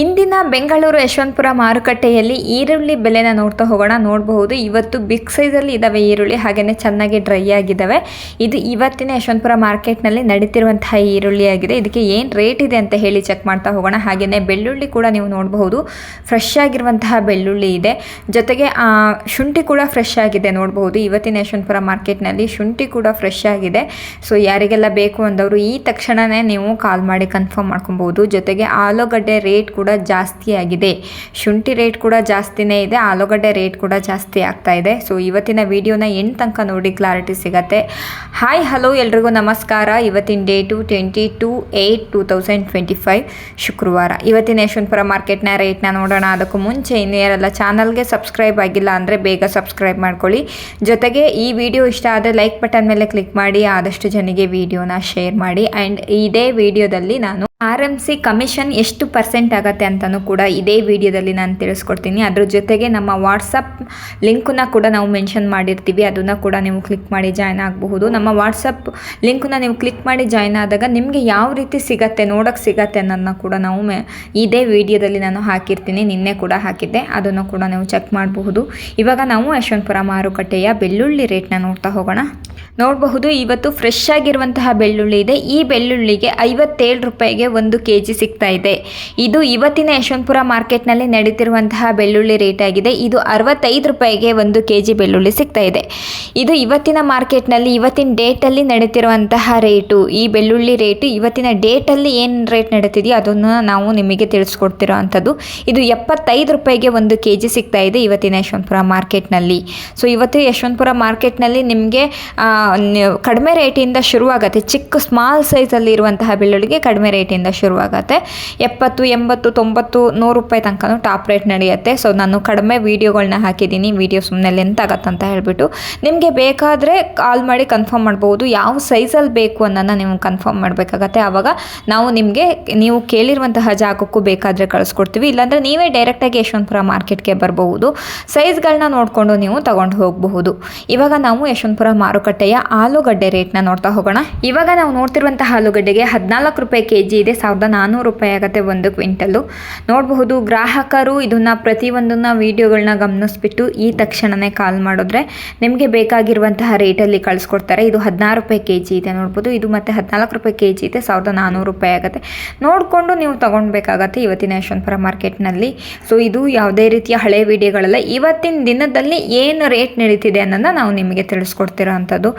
ಇಂದಿನ ಬೆಂಗಳೂರು ಯಶವಂತಪುರ ಮಾರುಕಟ್ಟೆಯಲ್ಲಿ ಈರುಳ್ಳಿ ಬೆಲೆನ ನೋಡ್ತಾ ಹೋಗೋಣ. ನೋಡಬಹುದು, ಇವತ್ತು ಬಿಗ್ ಸೈಜಲ್ಲಿ ಇದ್ದಾವೆ ಈರುಳ್ಳಿ ಹಾಗೆಯೇ ಚೆನ್ನಾಗಿ ಡ್ರೈ ಆಗಿದ್ದಾವೆ ಇದು ಇವತ್ತಿನ ಯಶವಂತಪುರ ಮಾರ್ಕೆಟ್ನಲ್ಲಿ ನಡೀತಿರುವಂತಹ ಈರುಳ್ಳಿ ಆಗಿದೆ. ಇದಕ್ಕೆ ಏನು ರೇಟ್ ಇದೆ ಅಂತ ಹೇಳಿ ಚೆಕ್ ಮಾಡ್ತಾ ಹೋಗೋಣ. ಹಾಗೆಯೇ ಬೆಳ್ಳುಳ್ಳಿ ಕೂಡ ನೀವು ನೋಡಬಹುದು, ಫ್ರೆಶ್ ಆಗಿರುವಂತಹ ಬೆಳ್ಳುಳ್ಳಿ ಇದೆ. ಜೊತೆಗೆ ಶುಂಠಿ ಕೂಡ ಫ್ರೆಶ್ ಆಗಿದೆ ನೋಡಬಹುದು. ಇವತ್ತಿನ ಯಶವಂತಪುರ ಮಾರ್ಕೆಟ್ನಲ್ಲಿ ಶುಂಠಿ ಕೂಡ ಫ್ರೆಶ್ ಆಗಿದೆ. ಸೊ, ಯಾರಿಗೆಲ್ಲ ಬೇಕು ಅಂದವರು ಈ ತಕ್ಷಣವೇ ನೀವು ಕಾಲ್ ಮಾಡಿ ಕನ್ಫರ್ಮ್ ಮಾಡ್ಕೊಬಹುದು. ಜೊತೆಗೆ ಆಲೂಗಡ್ಡೆ ರೇಟ್ ಜಾಸ್ತಿ ಆಗಿದೆ. ಶುಂಠಿ ರೇಟ್ ಕೂಡ ಜಾಸ್ತಿನೇ ಇದೆ. ಆಲೂಗಡ್ಡೆ ರೇಟ್ ಕೂಡ ಜಾಸ್ತಿ ಆಗ್ತಾ ಇದೆ. ಸೊ ಇವತ್ತಿನ ವಿಡಿಯೋನ ಎಂಟು ತನಕ ನೋಡಿ ಕ್ಲಾರಿಟಿ ಸಿಗತ್ತೆ. ಹಾಯ್ ಹಲೋ ಎಲ್ರಿಗೂ ನಮಸ್ಕಾರ. ಇವತ್ತಿನ date twenty two eight two thousand twenty five ಶುಕ್ರವಾರ. ಇವತ್ತಿನ ಯಶವಂತಪುರ ಮಾರ್ಕೆಟ್ನ ರೇಟ್ನ ನೋಡೋಣ. ಅದಕ್ಕೂ ಮುಂಚೆ ಇನ್ನು ಯಾರೆಲ್ಲ ಚಾನಲ್ಗೆ ಸಬ್ಸ್ಕ್ರೈಬ್ ಆಗಿಲ್ಲ ಅಂದರೆ ಬೇಗ ಸಬ್ಸ್ಕ್ರೈಬ್ ಮಾಡ್ಕೊಳ್ಳಿ. ಜೊತೆಗೆ ಈ ವಿಡಿಯೋ ಇಷ್ಟ ಆದರೆ ಲೈಕ್ ಬಟನ್ ಮೇಲೆ ಕ್ಲಿಕ್ ಮಾಡಿ, ಆದಷ್ಟು ಜನಿಗೆ ವಿಡಿಯೋನ ಶೇರ್ ಮಾಡಿ. ಆ್ಯಂಡ್ ಇದೇ ವಿಡಿಯೋದಲ್ಲಿ ನಾನು ಆರ್ ಎಂ ಸಿ ಕಮಿಷನ್ ಎಷ್ಟು ಪರ್ಸೆಂಟ್ ಆಗುತ್ತೆ ಅಂತಲೂ ಕೂಡ ಇದೇ ವಿಡಿಯೋದಲ್ಲಿ ನಾನು ತಿಳಿಸ್ಕೊಡ್ತೀನಿ. ಅದ್ರ ಜೊತೆಗೆ ನಮ್ಮ ವಾಟ್ಸಪ್ ಲಿಂಕನ್ನ ಕೂಡ ನಾವು ಮೆನ್ಷನ್ ಮಾಡಿರ್ತೀವಿ. ಅದನ್ನ ಕೂಡ ನೀವು ಕ್ಲಿಕ್ ಮಾಡಿ ಜಾಯ್ನ್ ಆಗಬಹುದು. ನಮ್ಮ ವಾಟ್ಸಪ್ ಲಿಂಕನ್ನ ನೀವು ಕ್ಲಿಕ್ ಮಾಡಿ ಜಾಯ್ನ್ ಆದಾಗ ನಿಮಗೆ ಯಾವ ರೀತಿ ಸಿಗತ್ತೆ ನೋಡೋಕ್ಕೆ ಸಿಗತ್ತೆ ಅನ್ನೋದನ್ನ ಕೂಡ ನಾವು ಮೆ ಇದೇ ವಿಡಿಯೋದಲ್ಲಿ ನಾನು ಹಾಕಿರ್ತೀನಿ. ನಿನ್ನೆ ಕೂಡ ಹಾಕಿದ್ದೆ. ಅದನ್ನು ಕೂಡ ನೀವು ಚೆಕ್ ಮಾಡಬಹುದು. ಇವಾಗ ನಾವು ಯಶವಂತಪುರ ಮಾರುಕಟ್ಟೆಯ ಬೆಳ್ಳುಳ್ಳಿ ರೇಟ್ನ ನೋಡ್ತಾ ಹೋಗೋಣ. ನೋಡಬಹುದು, ಇವತ್ತು ಫ್ರೆಶ್ ಆಗಿರುವಂತಹ ಬೆಳ್ಳುಳ್ಳಿ ಇದೆ. ಈ ಬೆಳ್ಳುಳ್ಳಿಗೆ ಐವತ್ತೇಳು ರೂಪಾಯಿಗೆ ಒಂದು ಕೆ ಜಿ ಸಿಗ್ತಾ ಇದೆ. ಇದು ಇವತ್ತಿನ ಯಶವಂತಪುರ ಮಾರ್ಕೆಟ್ನಲ್ಲಿ ನಡೀತಿರುವಂತಹ ಬೆಳ್ಳುಳ್ಳಿ ರೇಟ್ ಆಗಿದೆ. ಇದು ಅರವತ್ತೈದು ರೂಪಾಯಿಗೆ ಒಂದು ಕೆ ಜಿ ಬೆಳ್ಳುಳ್ಳಿ ಸಿಗ್ತಾ ಇದೆ. ಇದು ಇವತ್ತಿನ ಮಾರ್ಕೆಟ್ನಲ್ಲಿ, ಇವತ್ತಿನ ಡೇಟಲ್ಲಿ ನಡೀತಿರುವಂತಹ ರೇಟು. ಈ ಬೆಳ್ಳುಳ್ಳಿ ರೇಟು ಇವತ್ತಿನ ಡೇಟಲ್ಲಿ ಏನು ರೇಟ್ ನಡೀತಿದೆಯೋ ಅದನ್ನು ನಾವು ನಿಮಗೆ ತಿಳಿಸ್ಕೊಡ್ತಿರೋ ಅಂಥದ್ದು ಇದು ಎಪ್ಪತ್ತೈದು ರೂಪಾಯಿಗೆ ಒಂದು ಕೆ ಜಿ ಸಿಗ್ತಾ ಇದೆ ಇವತ್ತಿನ ಯಶವಂತಪುರ ಮಾರ್ಕೆಟ್ನಲ್ಲಿ. ಸೊ, ಇವತ್ತು ಯಶವಂತಪುರ ಮಾರ್ಕೆಟ್ನಲ್ಲಿ ನಿಮಗೆ ಕಡಿಮೆ ರೇಟಿಂದ ಶುರುವಾಗುತ್ತೆ. ಚಿಕ್ಕ, ಸ್ಮಾಲ್ ಸೈಜಲ್ಲಿ ಇರುವಂತಹ ಬೆಳ್ಳುಳ್ಳಿಗೆ ಕಡಿಮೆ ರೇಟಿಂದ ಶುರುವಾಗತ್ತೆ. ಎಪ್ಪತ್ತು, ಎಂಬತ್ತು ತೊಂಬತ್ತು ನೂರು ರೂಪಾಯಿ ತನಕನೂ ಟಾಪ್ ರೇಟ್ ನಡೆಯುತ್ತೆ. ಸೊ ನಾನು ಕಡಿಮೆ ವೀಡಿಯೋಗಳನ್ನ ಹಾಕಿದ್ದೀನಿ. ವೀಡಿಯೋ ಸುಮ್ಮನೆ ಲೆಂತ್ ಅಂತ ಹೇಳಿಬಿಟ್ಟು. ನಿಮಗೆ ಬೇಕಾದರೆ ಕಾಲ್ ಮಾಡಿ ಕನ್ಫರ್ಮ್ ಮಾಡ್ಬೋದು. ಯಾವ ಸೈಜಲ್ಲಿ ಬೇಕು ಅನ್ನೋದನ್ನ ನೀವು ಕನ್ಫರ್ಮ್ ಮಾಡಬೇಕಾಗತ್ತೆ. ಆವಾಗ ನಾವು ನಿಮಗೆ ನೀವು ಕೇಳಿರುವಂತಹ ಜಾಗಕ್ಕೂ ಬೇಕಾದರೆ ಕಳಿಸ್ಕೊಡ್ತೀವಿ. ಇಲ್ಲಾಂದರೆ ನೀವೇ ಡೈರೆಕ್ಟಾಗಿ ಯಶವಂತಪುರ ಮಾರ್ಕೆಟ್ಗೆ ಬರಬಹುದು. ಸೈಜ್ಗಳನ್ನ ನೋಡಿಕೊಂಡು ನೀವು ತಗೊಂಡು ಹೋಗಬಹುದು. ಇವಾಗ ನಾವು ಯಶವಂತಪುರ ಮಾರುಕಟ್ಟೆಯ ಆಲೂಗಡ್ಡೆ ರೇಟ್ನ ನೋಡ್ತಾ ಹೋಗೋಣ. ಇವಾಗ ನಾವು ನೋಡ್ತಿರುವಂತಹ ಆಲೂಗಡ್ಡೆಗೆ ಹದಿನಾಲ್ಕು ರೂಪಾಯಿ ಕೆ ಜಿ ಇದೆ. ಸಾವಿರದ ನಾನ್ನೂರು ರೂಪಾಯಿ ಆಗುತ್ತೆ ಒಂದು ಕ್ವಿಂಟಲ್ಲು ನೋಡಬಹುದು, ಗ್ರಾಹಕರು ಇದನ್ನು ಪ್ರತಿಯೊಂದನ್ನು ವೀಡಿಯೋಗಳನ್ನ ಗಮನಿಸ್ಬಿಟ್ಟು ಈ ತಕ್ಷಣವೇ ಕಾಲ್ ಮಾಡಿದ್ರೆ ನಿಮಗೆ ಬೇಕಾಗಿರುವಂತಹ ರೇಟಲ್ಲಿ ಕಳಿಸ್ಕೊಡ್ತಾರೆ. ಇದು ಹದಿನಾರು ರೂಪಾಯಿ ಕೆ ಜಿ ಇದೆ ನೋಡ್ಬೋದು. ಇದು ಮತ್ತೆ ಹದಿನಾಲ್ಕು ರೂಪಾಯಿ ಕೆ ಜಿ ಇದೆ, ಸಾವಿರದ ನಾನ್ನೂರು ರೂಪಾಯಿ ಆಗುತ್ತೆ. ನೋಡಿಕೊಂಡು ನೀವು ತೊಗೊಳ್ಬೇಕಾಗತ್ತೆ ಇವತ್ತಿನ ಯಶವಂತಪುರ ಮಾರ್ಕೆಟ್ನಲ್ಲಿ. ಸೊ ಇದು ಯಾವುದೇ ರೀತಿಯ ಹಳೆ ವಿಡಿಯೋಗಳಲ್ಲ. ಇವತ್ತಿನ ದಿನದಲ್ಲಿ ಏನು ರೇಟ್ ನಡೀತಿದೆ ಅನ್ನೋದನ್ನ ನಾವು ನಿಮಗೆ ತಿಳಿಸ್ಕೊಡ್ತಿರೋ ಅಂಥದ್ದು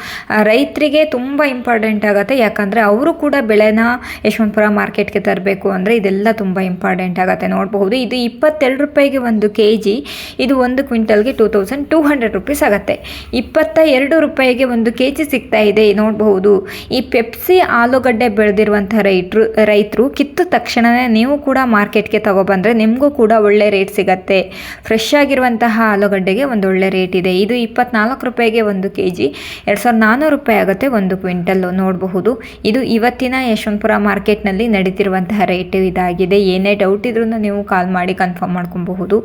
ರೈತರಿಗೆ ತುಂಬ ಇಂಪಾರ್ಟೆಂಟ್ ಆಗುತ್ತೆ. ಯಾಕಂದರೆ ಅವರು ಕೂಡ ಬೆಳೆನ ಯಶವಂತಪುರ ಮಾರ್ಕೆಟ್ಗೆ ತರಬೇಕು ಅಂದರೆ ಇದೆಲ್ಲ ತುಂಬ ಇಂಪಾರ್ಟೆಂಟ್ ಆಗುತ್ತೆ ನೋಡಬಹುದು. ಇದು ಇಪ್ಪತ್ತೆರಡು ರೂಪಾಯಿಗೆ ಒಂದು ಕೆ ಜಿ ಇದು ಒಂದು ಕ್ವಿಂಟಲ್ಗೆ two thousand two hundred rupees ಆಗುತ್ತೆ. ಇಪ್ಪತ್ತ ಎರಡು ರೂಪಾಯಿಗೆ ಒಂದು ಕೆ ಜಿ ಸಿಗ್ತಾ ಇದೆ, ನೋಡಬಹುದು. ಈ ಪೆಪ್ಸಿ ಆಲೂಗಡ್ಡೆ ಬೆಳೆದಿರುವಂಥ ರೈತರು ರೈತರು ಕಿತ್ತು ತಕ್ಷಣವೇ ನೀವು ಕೂಡ ಮಾರ್ಕೆಟ್ಗೆ ತಗೊಬಂದರೆ ನಿಮಗೂ ಕೂಡ ಒಳ್ಳೆ ರೇಟ್ ಸಿಗತ್ತೆ. ಫ್ರೆಶ್ ಆಗಿರುವಂತಹ ಆಲೂಗಡ್ಡೆಗೆ ಒಂದು ಒಳ್ಳೆ ರೇಟ್ ಇದೆ. ಇದು ಇಪ್ಪತ್ನಾಲ್ಕು ರೂಪಾಯಿಗೆ ಒಂದು ಕೆ ಜಿ ಎರಡು ಸಾವಿರದ ನಾನ್ನೂರು ರೂಪಾಯಿ ಆಗುತ್ತೆ ಒಂದು ಕ್ವಿಂಟಲ್ಲು ನೋಡಬಹುದು. ಇದು ಇವತ್ತಿನ ಯಶವಂತಪುರ ಮಾರ್ಕೆಟ್ನಲ್ಲಿ ನಡೀತಿರುವಂತಹ ರೇಟ್ ಇದಾಗಿದೆ. ಏನೇ ಡೌಟ್ ಇದ್ರೂ ನೀವು ಕಾಲ್ ಮಾಡಿ ಕನ್ಫರ್ಮ್ ಮಾಡ್ಕೊಬಹುದು.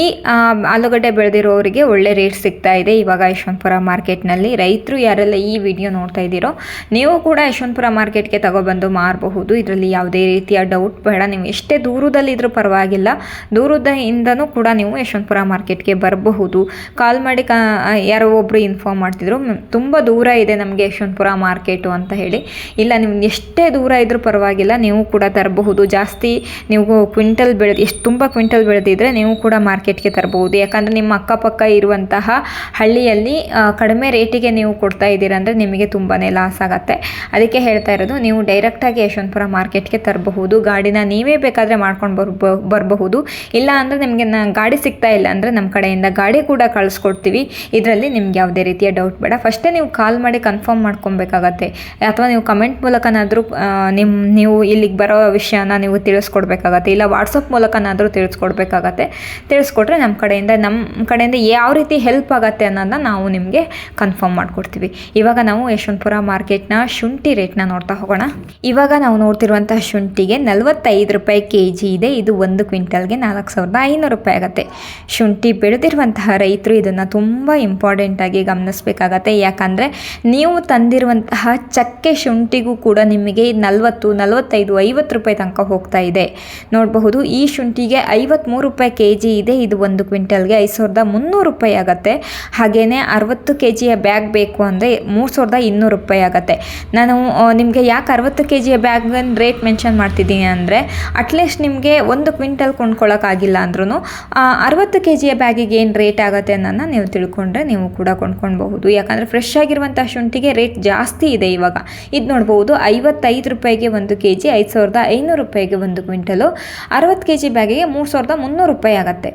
ಈ ಆಲೂಗಡ್ಡೆ ಬೆಳೆದಿರೋರಿಗೆ ಒಳ್ಳೆ ರೇಟ್ ಸಿಗ್ತಾ ಇದೆ ಇವಾಗ ಯಶವಂತಪುರ ಮಾರ್ಕೆಟ್ನಲ್ಲಿ ರೈತರು ಯಾರೆಲ್ಲ ಈ ವಿಡಿಯೋ ನೋಡ್ತಾ ಇದ್ದೀರೋ, ನೀವು ಕೂಡ ಯಶವಂತಪುರ ಮಾರ್ಕೆಟ್ಗೆ ತಗೊಬಂದು ಮಾರಬಹುದು. ಇದರಲ್ಲಿ ಯಾವುದೇ ರೀತಿಯ ಡೌಟ್ ಬೇಡ. ನೀವು ಎಷ್ಟೇ ದೂರದಲ್ಲಿದ್ದರೂ ಪರವಾಗಿಲ್ಲ. ದೂರದಿಂದನೂ ಕೂಡ ನೀವು ಯಶವಂತಪುರ ಮಾರ್ಕೆಟ್ಗೆ ಬರಬಹುದು. ಕಾಲ್ ಮಾಡಿ ಕ, ಯಾರೋ ಒಬ್ಬರು ಇನ್ಫಾರ್ಮ್ ಮಾಡ್ತಿದ್ರು. ತುಂಬ ದೂರ ಇದೆ ನಮಗೆ ಯಶವಂತಪುರ ಮಾರ್ಕೆಟು ಅಂತ ಹೇಳಿ. ಇಲ್ಲ ನಿಮ್ಗೆ ಎಷ್ಟೇ ದೂರ ಇದ್ರೂ ಪರವಾಗಿಲ್ಲ. ನೀವು ಕೂಡ ತರಬಹುದು. ಜಾಸ್ತಿ ನೀವು ಕ್ವಿಂಟಲ್ ಬೆಳೆದು, ಎಷ್ಟು ತುಂಬ ಕ್ವಿಂಟಲ್ ಬೆಳೆದಿದ್ದರೆ ನೀವು ಕೂಡ ಮಾರ್ಕೆಟ್ಗೆ ತರಬಹುದು. ಯಾಕಂದರೆ ನಿಮ್ಮ ಅಕ್ಕಪಕ್ಕ ಇರುವಂತಹ ಹಳ್ಳಿಯಲ್ಲಿ ಕಡಿಮೆ ರೇಟಿಗೆ ನೀವು ಕೊಡ್ತಾ ಇದ್ದೀರ ಅಂದರೆ ನಿಮಗೆ ತುಂಬಾ ಲಾಸ್ ಆಗುತ್ತೆ. ಅದಕ್ಕೆ ಹೇಳ್ತಾ ಇರೋದು, ನೀವು ಡೈರೆಕ್ಟಾಗಿ ಯಶವಂತಪುರ ಮಾರ್ಕೆಟ್ಗೆ ತರಬಹುದು. ಗಾಡಿನ ನೀವೇ ಬೇಕಾದರೆ ಮಾಡ್ಕೊಂಡು ಬರ್ಬ ಬರಬಹುದು. ಇಲ್ಲ ಅಂದರೆ ನಿಮಗೆ ಗಾಡಿ ಸಿಗ್ತಾ ಇಲ್ಲ ಅಂದರೆ ನಮ್ಮ ಕಡೆಯಿಂದ ಗಾಡಿ ಕೂಡ ಕಳಿಸ್ಕೊಡ್ತೀವಿ. ಇದರಲ್ಲಿ ನಿಮ್ಗೆ ಯಾವುದೇ ರೀತಿಯ ಡೌಟ್ ಬೇಡ. ಫಸ್ಟೇ ನೀವು ಕಾಲ್ ಮಾಡಿ ಕನ್ಫರ್ಮ್ ಮಾಡ್ಕೊಬೇಕಾಗತ್ತೆ. ಅಥವಾ ನೀವು ಕಮೆಂಟ್ ಮೂಲಕನಾದರೂ ನಿಮ್ಮ ನೀವು ಇಲ್ಲಿಗೆ ಬರೋ ವಿಷಯನ ನೀವು ತಿಳಿಸ್ಕೊಡ್ಬೇಕಾಗತ್ತೆ. ಇಲ್ಲ ವಾಟ್ಸಪ್ ಮೂಲಕನಾದರೂ ತಿಳಿಸ್ಕೊಡ್ಬೇಕಾಗತ್ತೆ. ತಿಳಿಸ್ಕೊಟ್ರೆ ನಮ್ಮ ಕಡೆಯಿಂದ ನಮ್ಮ ಕಡೆಯಿಂದ ಯಾವ ರೀತಿ ಹೆಲ್ಪ್ ಆಗುತ್ತೆ ಅನ್ನೋದನ್ನ ನಾವು ನಿಮಗೆ ಕನ್ಫರ್ಮ್ ಮಾಡಿಕೊಡ್ತೀವಿ. ಇವಾಗ ನಾವು ಯಶವಂತಪುರ ಮಾರ್ಕೆಟ್ನ ಶುಂಠಿ ರೇಟ್ನ ನೋಡ್ತಾ ಹೋಗೋಣ. ಇವಾಗ ನಾವು ನೋಡ್ತಿರುವಂತಹ ಶುಂಠಿಗೆ ನಲವತ್ತೈದು ರೂಪಾಯಿ ಕೆ ಜಿ ಇದೆ. ಇದು ಒಂದು ಕ್ವಿಂಟಲ್ಗೆ ನಾಲ್ಕು ಸಾವಿರದ ಐನೂರು ರೂಪಾಯಿ ಆಗುತ್ತೆ. ಶುಂಠಿ ಬೆಳೆದಿರುವಂತಹ ರೈತರು ಇದನ್ನು ತುಂಬ ಇಂಪಾರ್ಟೆಂಟಾಗಿ ಗಮನಿಸಬೇಕಾಗತ್ತೆ. ಯಾಕಂದರೆ ನೀವು ತಂದಿರುವಂತಹ ಚಕ್ಕೆ ಶುಂಠಿಗೂ ಕೂಡ ನಿಮಗೆ ನಲವತ್ತು, ನಲವತ್ತೈದು, ಐವತ್ತು ರೂಪಾಯಿ ತನಕ ಹೋಗ್ತಾ ಇದೆ. ನೋಡಬಹುದು. ಈ ಶುಂಠಿಗೆ ಐವತ್ತ್ಮೂರು ರೂಪಾಯಿ ಕೆ ಜಿ ಇದೆ. ಇದು ಒಂದು ಕ್ವಿಂಟಲ್ಗೆ ಐದು ಸಾವಿರದ ಮುನ್ನೂರು ರೂಪಾಯಿ ಆಗುತ್ತೆ. ಹಾಗೆಯೇ ಅರವತ್ತು ಕೆ ಜಿಯ ಬ್ಯಾಗ್ ಬೇಕು ಅಂದರೆ ಮೂರು ಸಾವಿರದ ಇನ್ನೂರು ರೂಪಾಯಿ ಆಗುತ್ತೆ. ನಾನು ನಿಮಗೆ ಯಾಕೆ ಅರವತ್ತು ಕೆ ಜಿಯ ಬ್ಯಾಗ್ ರೇಟ್ ಮೆನ್ಷನ್ ಮಾಡ್ತಿದ್ದೀನಿ ಅಂದರೆ ಅಟ್ಲೀಸ್ಟ್ ನಿಮಗೆ ಒಂದು ಕ್ವಿಂಟಲ್ ಕೊಂಡ್ಕೊಳ್ಳೋಕ್ಕಾಗಿಲ್ಲ ಅಂದ್ರೂ ಅರವತ್ತು ಕೆ ಜಿಯ ಬ್ಯಾಗಿಗೆ ಏನು ರೇಟ್ ಆಗುತ್ತೆ ಅನ್ನೋದನ್ನ ನೀವು ತಿಳ್ಕೊಂಡ್ರೆ ನೀವು ಕೂಡ ಕೊಂಡ್ಕೊಳ್ಬಹುದು. ಯಾಕಂದರೆ ಫ್ರೆಶ್ ಆಗಿರುವಂಥ ಶುಂಠಿಗೆ ರೇಟ್ ಜಾಸ್ತಿ ಇದೆ ಇವಾಗ. ಇದು ನೋಡ್ಬೋದು ಐವತ್ತೈದು ರೂಪಾಯಿಗೆ ಒಂದು ಕೆ ಜಿ ಐದು ಸಾವಿರದ ಐನೂರು ರೂಪಾಯಿಗೆ ಒಂದು ಕ್ವಿಂಟಲು. ಅರವತ್ತು ಕೆ ಜಿ ಬ್ಯಾಗಿಗೆ ಮೂರು ಸಾವಿರದ ಮುನ್ನೂರು ರೂಪಾಯಿ ಆಗುತ್ತೆ.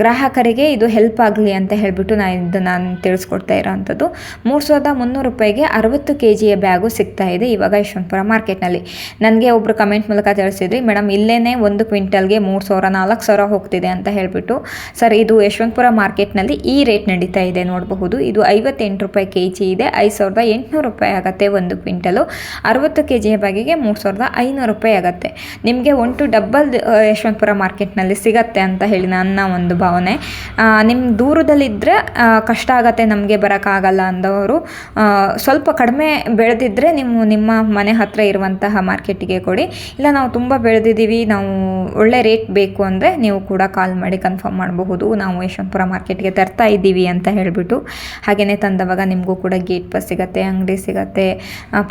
ಗ್ರಾಹಕರಿಗೆ ಇದು ಹೆಲ್ಪ್ ಆಗಲಿ ಅಂತ ಹೇಳಿಬಿಟ್ಟು ನಾನು ಇದು ನಾನು ತಿಳಿಸ್ಕೊಡ್ತಾ ಇರೋವಂಥದ್ದು ಮೂರು ಸಾವಿರದ ಮುನ್ನೂರು ರೂಪಾಯಿಗೆ ಅರವತ್ತು ಕೆ ಜಿಯ ಬ್ಯಾಗು ಸಿಗ್ತಾ ಇದೆ ಇವಾಗ ಯಶವಂತಪುರ ಮಾರ್ಕೆಟ್ನಲ್ಲಿ. ನನಗೆ ಒಬ್ಬರು ಕಮೆಂಟ್ ಮೂಲಕ ತಿಳಿಸಿದ್ರಿ ಮೇಡಮ್ ಇಲ್ಲೇ ಒಂದು ಕ್ವಿಂಟಲ್ಗೆ ಮೂರು ಸಾವಿರ, ನಾಲ್ಕು ಸಾವಿರ ಹೋಗ್ತಿದೆ ಅಂತ ಹೇಳಿಬಿಟ್ಟು. ಸರ್, ಇದು ಯಶವಂತಪುರ ಮಾರ್ಕೆಟ್ನಲ್ಲಿ ಈ ರೇಟ್ ನಡೀತಾ ಇದೆ ನೋಡಬಹುದು. ಇದು ಐವತ್ತೆಂಟು ರೂಪಾಯಿ ಕೆ ಜಿ ಇದೆ, ಐದು ಸಾವಿರದ ಎಂಟುನೂರು ರೂಪಾಯಿ ಆಗುತ್ತೆ ಒಂದು ಕ್ವಿಂಟಲು. ಅರವತ್ತು ಕೆ ಜಿಯ ಬ್ಯಾಗಿಗೆ ಮೂರು ಸಾವಿರದ ಐನೂರು ರೂಪಾಯಿ ಆಗುತ್ತೆ. ನಿಮಗೆ ಒನ್ ಟು ಡಬ್ಬಲ್ ಯಶವಂತಪುರ ಮಾರ್ಕೆಟ್ನಲ್ಲಿ ಸಿಗತ್ತೆ ಅಂತ ಹೇಳಿ ನನ್ನ ಒಂದು ಭಾವನೆ. ನಿಮ್ಮ ದೂರದಲ್ಲಿದ್ದರೆ ಕಷ್ಟ ಆಗತ್ತೆ, ನಮಗೆ ಬರೋಕ್ಕಾಗಲ್ಲ ಅಂದವರು ಸ್ವಲ್ಪ ಕಡಿಮೆ ಬೆಳೆದಿದ್ದರೆ ನೀವು ನಿಮ್ಮ ಮನೆ ಹತ್ತಿರ ಇರುವಂತಹ ಮಾರ್ಕೆಟಿಗೆ ಕೊಡಿ. ಇಲ್ಲ, ನಾವು ತುಂಬ ಬೆಳೆದಿದ್ದೀವಿ, ನಾವು ಒಳ್ಳೆ ರೇಟ್ ಬೇಕು ಅಂದರೆ ನೀವು ಕೂಡ ಕಾಲ್ ಮಾಡಿ ಕನ್ಫರ್ಮ್ ಮಾಡಬಹುದು. ನಾವು ಯಶವಂತಪುರ ಮಾರ್ಕೆಟ್ಗೆ ತರ್ತಾ ಇದ್ದೀವಿ ಅಂತ ಹೇಳಿಬಿಟ್ಟು. ಹಾಗೆಯೇ ತಂದವಾಗ ನಿಮಗೂ ಕೂಡ ಗೇಟ್ ಪಾಸ್ ಸಿಗತ್ತೆ, ಅಂಗಡಿ ಸಿಗತ್ತೆ.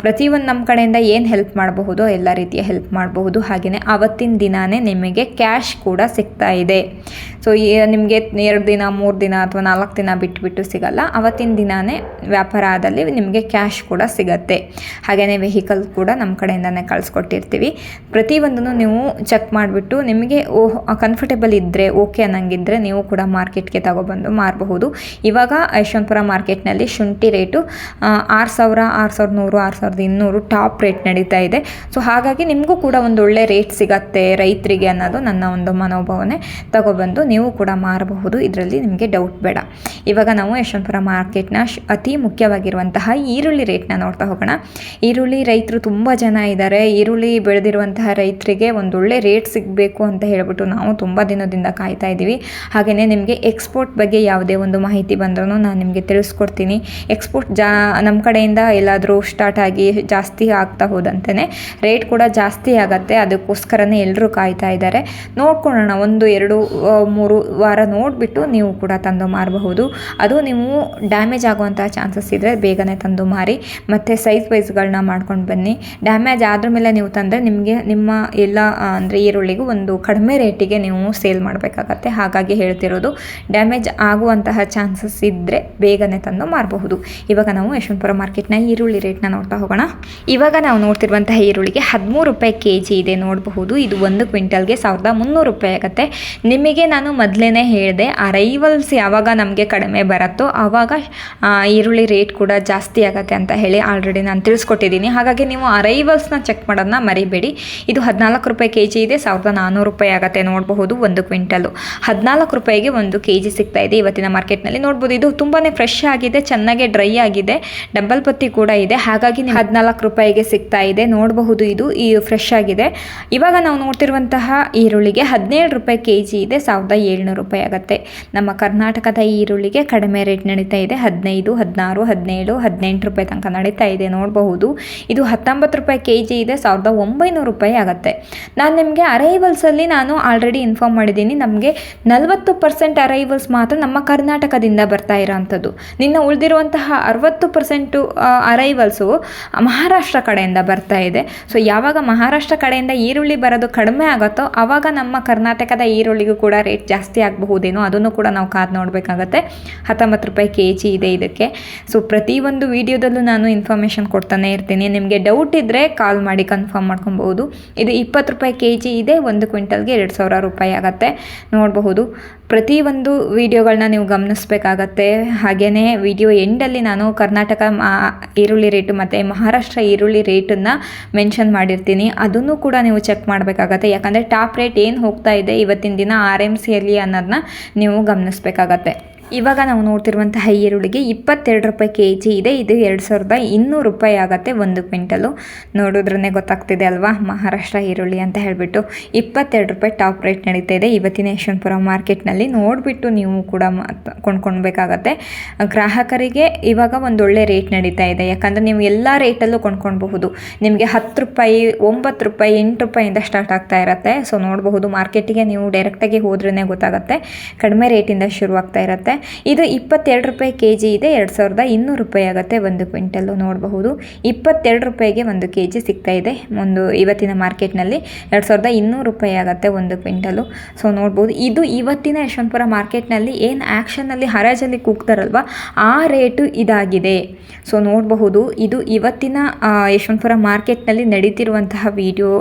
ಪ್ರತಿಯೊಂದು ನಮ್ಮ ಕಡೆಯಿಂದ ಏನು ಹೆಲ್ಪ್ ಮಾಡಬಹುದು ಎಲ್ಲ ರೀತಿಯ ಹೆಲ್ಪ್ ಮಾಡಬಹುದು. ಹಾಗೆಯೇ ಆವತ್ತಿನ ದಿನಾನೇ ನಿಮಗೆ ಕ್ಯಾಶ್ ಕೂಡ ಸಿಗ್ತಾ ಇದೆ. ಸೊ ನಿಮಗೆ ಎರಡು ದಿನ, ಮೂರು ದಿನ ಅಥವಾ ನಾಲ್ಕು ದಿನ ಬಿಟ್ಟುಬಿಟ್ಟು ಸಿಗಲ್ಲ. ಅವತ್ತಿನ ದಿನಾನೇ ವ್ಯಾಪಾರದಲ್ಲಿ ನಿಮಗೆ ಕ್ಯಾಶ್ ಕೂಡ ಸಿಗತ್ತೆ. ಹಾಗೆಯೇ ವೆಹಿಕಲ್ ಕೂಡ ನಮ್ಮ ಕಡೆಯಿಂದನೇ ಕಳಿಸ್ಕೊಟ್ಟಿರ್ತೀವಿ. ಪ್ರತಿಯೊಂದನ್ನು ನೀವು ಚೆಕ್ ಮಾಡಿಬಿಟ್ಟು ನಿಮಗೆ ಓಹ್ ಕಂಫರ್ಟೇಬಲ್ ಇದ್ದರೆ ಓಕೆ ಅನ್ನಂಗಿದ್ರೆ ನೀವು ಕೂಡ ಮಾರ್ಕೆಟ್ಗೆ ತಗೊಬಂದು ಮಾರಬಹುದು. ಇವಾಗ ಯಶವಂತಪುರ ಮಾರ್ಕೆಟ್ನಲ್ಲಿ ಶುಂಠಿ ರೇಟು ಆರು ಸಾವಿರ, ಆರು ಸಾವಿರದ ನೂರು, ಆರು ಸಾವಿರದ ಇನ್ನೂರು ಟಾಪ್ ರೇಟ್ ನಡೀತಾ ಇದೆ. ಸೊ ಹಾಗಾಗಿ ನಿಮಗೂ ಕೂಡ ಒಂದು ಒಳ್ಳೆ ರೇಟ್ ಸಿಗತ್ತೆ ರೈತರಿಗೆ ಅನ್ನೋದು ನನ್ನ ಒಂದು ಮನೋಭಾವನೆ. ತಗೊಬಂದು ನೀವು ಕೂಡ ಮಾರಬಹುದು, ಇದರಲ್ಲಿ ನಿಮಗೆ ಡೌಟ್ ಬೇಡ. ಇವಾಗ ನಾವು ಯಶವಂತಪುರ ಮಾರ್ಕೆಟ್ನ ಅತಿ ಮುಖ್ಯವಾಗಿರುವಂತಹ ಈರುಳ್ಳಿ ರೇಟ್ನ ನೋಡ್ತಾ ಹೋಗೋಣ. ಈರುಳ್ಳಿ ರೈತರು ತುಂಬ ಜನ ಇದ್ದಾರೆ ಈರುಳ್ಳಿ ಬೆಳೆದಿರುವಂತಹ ರೈತರಿಗೆ ಒಂದೊಳ್ಳೆ ರೇಟ್ ಸಿಗಬೇಕು ಅಂತ ಹೇಳಿಬಿಟ್ಟು ನಾವು ತುಂಬ ದಿನದಿಂದ ಕಾಯ್ತಾ ಇದ್ದೀವಿ ಹಾಗೆಯೇ ನಿಮಗೆ ಎಕ್ಸ್ಪೋರ್ಟ್ ಬಗ್ಗೆ ಯಾವುದೇ ಒಂದು ಮಾಹಿತಿ ಬಂದ್ರೂ ನಾನು ನಿಮಗೆ ತಿಳಿಸ್ಕೊಡ್ತೀನಿ. ಎಕ್ಸ್ಪೋರ್ಟ್ ಜಾ ನಮ್ಮ ಕಡೆಯಿಂದ ಎಲ್ಲಾದರೂ ಸ್ಟಾರ್ಟ್ ಆಗಿ ಜಾಸ್ತಿ ಆಗ್ತಾ ಹೋದಂತೆಯೇ ರೇಟ್ ಕೂಡ ಜಾಸ್ತಿ ಆಗುತ್ತೆ. ಅದಕ್ಕೋಸ್ಕರನೇ ಎಲ್ಲರೂ ಕಾಯ್ತಾ ಇದ್ದಾರೆ. ನೋಡ್ಕೊಳ್ಳೋಣ, ಒಂದು, ಎರಡು ಮೂರು ವಾರ ನೋಡಿಬಿಟ್ಟು ನೀವು ಕೂಡ ತಂದು ಮಾರಬಹುದು. ಅದು ನೀವು ಡ್ಯಾಮೇಜ್ ಆಗುವಂಥ ಚಾನ್ಸಸ್ ಇದ್ದರೆ ಬೇಗನೆ ತಂದು ಮಾರಿ. ಮತ್ತು ಸೈಜ್ ವೈಸ್ಗಳನ್ನ ಮಾಡ್ಕೊಂಡು ಬನ್ನಿ. ಡ್ಯಾಮೇಜ್ ಆದ್ರ ಮೇಲೆ ನೀವು ತಂದರೆ ನಿಮಗೆ ನಿಮ್ಮ ಎಲ್ಲ ಅಂದರೆ ಈರುಳ್ಳಿಗೂ ಒಂದು ಕಡಿಮೆ ರೇಟಿಗೆ ನೀವು ಸೇಲ್ ಮಾಡಬೇಕಾಗತ್ತೆ. ಹಾಗಾಗಿ ಹೇಳ್ತಿರೋದು, ಡ್ಯಾಮೇಜ್ ಆಗುವಂತಹ ಚಾನ್ಸಸ್ ಇದ್ದರೆ ಬೇಗನೆ ತಂದು ಮಾರಬಹುದು. ಇವಾಗ ನಾವು ಯಶವಂತಪುರ ಮಾರ್ಕೆಟ್ನ ಈರುಳ್ಳಿ ರೇಟ್ನ ನೋಡ್ತಾ ಹೋಗೋಣ. ಇವಾಗ ನಾವು ನೋಡ್ತಿರುವಂತಹ ಈರುಳ್ಳಿಗೆ ಹದಿಮೂರು ರೂಪಾಯಿ ಕೆ ಜಿ ಇದೆ. ನೋಡಬಹುದು. ಇದು ಒಂದು ಕ್ವಿಂಟಲ್ಗೆ ಸಾವಿರದ ಮುನ್ನೂರು ರೂಪಾಯಿ ಆಗುತ್ತೆ. ನಿಮಗೆ ನಾನು ಮೊದಲೇ ಹೇಳಿದೆ ಅರೈವಲ್ಸ್ ಯಾವಾಗ ನಮಗೆ ಕಡಿಮೆ ಬರುತ್ತೋ ಆವಾಗ ಈರುಳ್ಳಿ ರೇಟ್ ಕೂಡ ಜಾಸ್ತಿ ಆಗುತ್ತೆ ಅಂತ ಹೇಳಿ ಆಲ್ರೆಡಿ ನಾನು ತಿಳಿಸ್ಕೊಟ್ಟಿದ್ದೀನಿ. ಹಾಗಾಗಿ ನೀವು ಅರೈವಲ್ಸ್ನ ಚೆಕ್ ಮಾಡೋದನ್ನ ಮರಿಬೇಡಿ. ಇದು ಹದಿನಾಲ್ಕು ರೂಪಾಯಿ ಕೆ ಜಿ ಇದೆ, ಸಾವಿರದ ನಾನ್ನೂರು ರೂಪಾಯಿ ಆಗುತ್ತೆ ನೋಡಬಹುದು ಒಂದು ಕ್ವಿಂಟಲು. ಹದಿನಾಲ್ಕು ರೂಪಾಯಿಗೆ ಒಂದು ಕೆ ಜಿ ಸಿಗ್ತಾ ಇದೆ ಇವತ್ತಿನ ಮಾರ್ಕೆಟ್ನಲ್ಲಿ. ನೋಡ್ಬೋದು, ಇದು ತುಂಬಾ ಫ್ರೆಶ್ ಆಗಿದೆ, ಚೆನ್ನಾಗಿ ಡ್ರೈ ಆಗಿದೆ ಡಬಲ್ ಪತ್ತಿ ಕೂಡ ಇದೆ. ಹಾಗಾಗಿ ಹದಿನಾಲ್ಕು ರೂಪಾಯಿಗೆ ಸಿಗ್ತಾ ಇದೆ. ನೋಡಬಹುದು, ಇದು ಈ ಫ್ರೆಶ್ ಆಗಿದೆ. ಇವಾಗ ನಾವು ನೋಡ್ತಿರುವಂತಹ ಈರುಳ್ಳಿಗೆ ಹದಿನೇಳು ರೂಪಾಯಿ ಕೆ ಜಿ ಇದೆ, ಸಾವಿರದ ಏಳ್ನೂರು ರೂಪಾಯಿ ಆಗುತ್ತೆ. ನಮ್ಮ ಕರ್ನಾಟಕದ ಈರುಳ್ಳಿಗೆ ಕಡಿಮೆ ರೇಟ್ ನಡೀತಾ ಇದೆ. ಹದಿನೈದು, ಹದಿನಾರು, ಹದಿನೇಳು, ಹದಿನೆಂಟು ರೂಪಾಯಿ ತನಕ ನಡೀತಾ ಇದೆ, ನೋಡಬಹುದು. ಇದು ಹತ್ತೊಂಬತ್ತು ರೂಪಾಯಿ ಕೆ ಜಿ ಇದೆ, ಸಾವಿರದ ಒಂಬೈನೂರು ರೂಪಾಯಿ ಆಗುತ್ತೆ. ನಾನು ನಿಮಗೆ ಅರೈವಲ್ಸಲ್ಲಿ ನಾನು ಆಲ್ರೆಡಿ ಇನ್ಫಾರ್ಮ್ ಮಾಡಿದ್ದೀನಿ, ನಮಗೆ ನಲವತ್ತು ಪರ್ಸೆಂಟ್ ಅರೈವಲ್ಸ್ ಮಾತ್ರ ನಮ್ಮ ಕರ್ನಾಟಕದಿಂದ ಬರ್ತಾ ಇರೋವಂಥದ್ದು ನಿನ್ನ ಉಳಿದಿರುವಂತಹ ಅರವತ್ತು ಪರ್ಸೆಂಟು ಅರೈವಲ್ಸು ಮಹಾರಾಷ್ಟ್ರ ಕಡೆಯಿಂದ ಬರ್ತಾ ಇದೆ. ಸೊ ಯಾವಾಗ ಮಹಾರಾಷ್ಟ್ರ ಕಡೆಯಿಂದ ಈರುಳ್ಳಿ ಬರೋದು ಕಡಿಮೆ ಆಗುತ್ತೋ ಆವಾಗ ನಮ್ಮ ಕರ್ನಾಟಕದ ಈರುಳ್ಳಿಗೂ ಕೂಡ ರೇಟ್ ಜಾಸ್ತಿ ಆಗಬಹುದೇನೋ ಅದನ್ನು ಕೂಡ ನಾವು ಕಾದು ನೋಡಬೇಕಾಗತ್ತೆ. ಹತ್ತೊಂಬತ್ತು ರೂಪಾಯಿ ಕೆ ಜಿ ಇದೆ ಇದಕ್ಕೆ. ಸೊ ಪ್ರತಿಯೊಂದು ವಿಡಿಯೋದಲ್ಲೂ ನಾನು ಇನ್ಫಾರ್ಮೇಷನ್ ಕೊಡ್ತಾನೆ ಇರ್ತೀನಿ. ನಿಮಗೆ ಡೌಟ್ ಇದ್ದರೆ ಕಾಲ್ ಮಾಡಿ ಕನ್ಫರ್ಮ್ ಮಾಡ್ಕೊಬಹುದು. ಇದು ಇಪ್ಪತ್ತು ರೂಪಾಯಿ ಕೆ ಜಿ ಇದೆ, ಒಂದು ಕ್ವಿಂಟಲ್ಗೆ ಎರಡು ಸಾವಿರ ರೂಪಾಯಿ ಆಗುತ್ತೆ. ನೋಡಬಹುದು. ಪ್ರತಿಯೊಂದು ವಿಡಿಯೋಗಳನ್ನ ನೀವು ಗಮನಿಸಬೇಕಾಗತ್ತೆ. ಹಾಗೆಯೇ ವಿಡಿಯೋ ಎಂಡಲ್ಲಿ ನಾನು ಕರ್ನಾಟಕ ಈರುಳ್ಳಿ ರೇಟು ಮತ್ತು ಮಹಾರಾಷ್ಟ್ರ ಈರುಳ್ಳಿ ರೇಟನ್ನು ಮೆನ್ಷನ್ ಮಾಡಿರ್ತೀನಿ. ಅದನ್ನು ಕೂಡ ನೀವು ಚೆಕ್ ಮಾಡಬೇಕಾಗತ್ತೆ. ಯಾಕಂದರೆ ಟಾಪ್ ರೇಟ್ ಏನು ಹೋಗ್ತಾ ಇದೆ ಇವತ್ತಿನ ದಿನ ಆರ್ ಎಂ ಸಿಯಲ್ಲಿ ಅನ್ನೋದನ್ನ ನೀವು ಗಮನಿಸಬೇಕಾಗತ್ತೆ. ಇವಾಗ ನಾವು ನೋಡ್ತಿರುವಂತಹ ಈರುಳ್ಳಿಗೆ ಇಪ್ಪತ್ತೆರಡು ರೂಪಾಯಿ ಕೆ ಜಿ ಇದೆ. ಇದು ಎರಡು ಸಾವಿರದ ಇನ್ನೂರು ರೂಪಾಯಿ ಆಗುತ್ತೆ ಒಂದು ಕ್ವಿಂಟಲು. ನೋಡಿದ್ರೇ ಗೊತ್ತಾಗ್ತಿದೆ ಅಲ್ವಾ? ಮಹಾರಾಷ್ಟ್ರ ಈರುಳ್ಳಿ ಅಂತ ಹೇಳಿಬಿಟ್ಟು ಇಪ್ಪತ್ತೆರಡು ರೂಪಾಯಿ ಟಾಪ್ ರೇಟ್ ನಡೀತಾ ಇದೆ. ಇವತ್ತಿನ ಯಶವಂತಪುರ ಮಾರ್ಕೆಟ್ನಲ್ಲಿ ನೋಡಿಬಿಟ್ಟು ನೀವು ಕೂಡ ಕೊಂಡ್ಕೊಳ್ಬೇಕಾಗತ್ತೆ ಗ್ರಾಹಕರಿಗೆ ಇವಾಗ ಒಂದು ಒಳ್ಳೆ ರೇಟ್ ನಡೀತಾ ಇದೆ. ಯಾಕಂದರೆ ನೀವು ಎಲ್ಲ ರೇಟಲ್ಲೂ ಕೊಂಡ್ಕೊಳ್ಬಹುದು ನಿಮಗೆ ಹತ್ತು ರೂಪಾಯಿ, ಒಂಬತ್ತು ರೂಪಾಯಿ, ಎಂಟು ರೂಪಾಯಿಂದ ಸ್ಟಾರ್ಟ್ ಆಗ್ತಾ ಇರುತ್ತೆ. ಸೊ ನೋಡಬಹುದು, ಮಾರ್ಕೆಟಿಗೆ ನೀವು ಡೈರೆಕ್ಟಾಗಿ ಹೋದ್ರೇ ಗೊತ್ತಾಗುತ್ತೆ. ಕಡಿಮೆ ರೇಟಿಂದ ಶುರುವಾಗ್ತಾ ಇರುತ್ತೆ. ಇದು ಇಪ್ಪತ್ತೆರಡು ರೂಪಾಯಿ ಕೆ ಜಿ ಇದೆ, ಎರಡು ಸಾವಿರದ ಇನ್ನೂರು ರೂಪಾಯಿ ಆಗುತ್ತೆ ಒಂದು ಕ್ವಿಂಟಲ್ಲು. ನೋಡಬಹುದು, ಇಪ್ಪತ್ತೆರಡು ರೂಪಾಯಿಗೆ ಒಂದು ಕೆ ಜಿ ಸಿಗ್ತಾ ಇದೆ ಒಂದು ಇವತ್ತಿನ ಮಾರ್ಕೆಟ್ನಲ್ಲಿ, ಎರಡು ಸಾವಿರದ ಇನ್ನೂರು ರೂಪಾಯಿ ಆಗುತ್ತೆ ಒಂದು ಕ್ವಿಂಟಲು ಸೊ ನೋಡ್ಬೋದು ಇದು ಇವತ್ತಿನ ಯಶವಂತಪುರ ಮಾರ್ಕೆಟ್ನಲ್ಲಿ ಏನು ಆ್ಯಕ್ಷನಲ್ಲಿ ಹರಾಜಲ್ಲಿ ಕೂಗ್ತಾರಲ್ವ, ಆ ರೇಟು ಇದಾಗಿದೆ. ಸೊ ನೋಡಬಹುದು, ಇದು ಇವತ್ತಿನ ಯಶವಂತಪುರ ಮಾರ್ಕೆಟ್ನಲ್ಲಿ ನಡೀತಿರುವಂತಹ ವಿಡಿಯೋ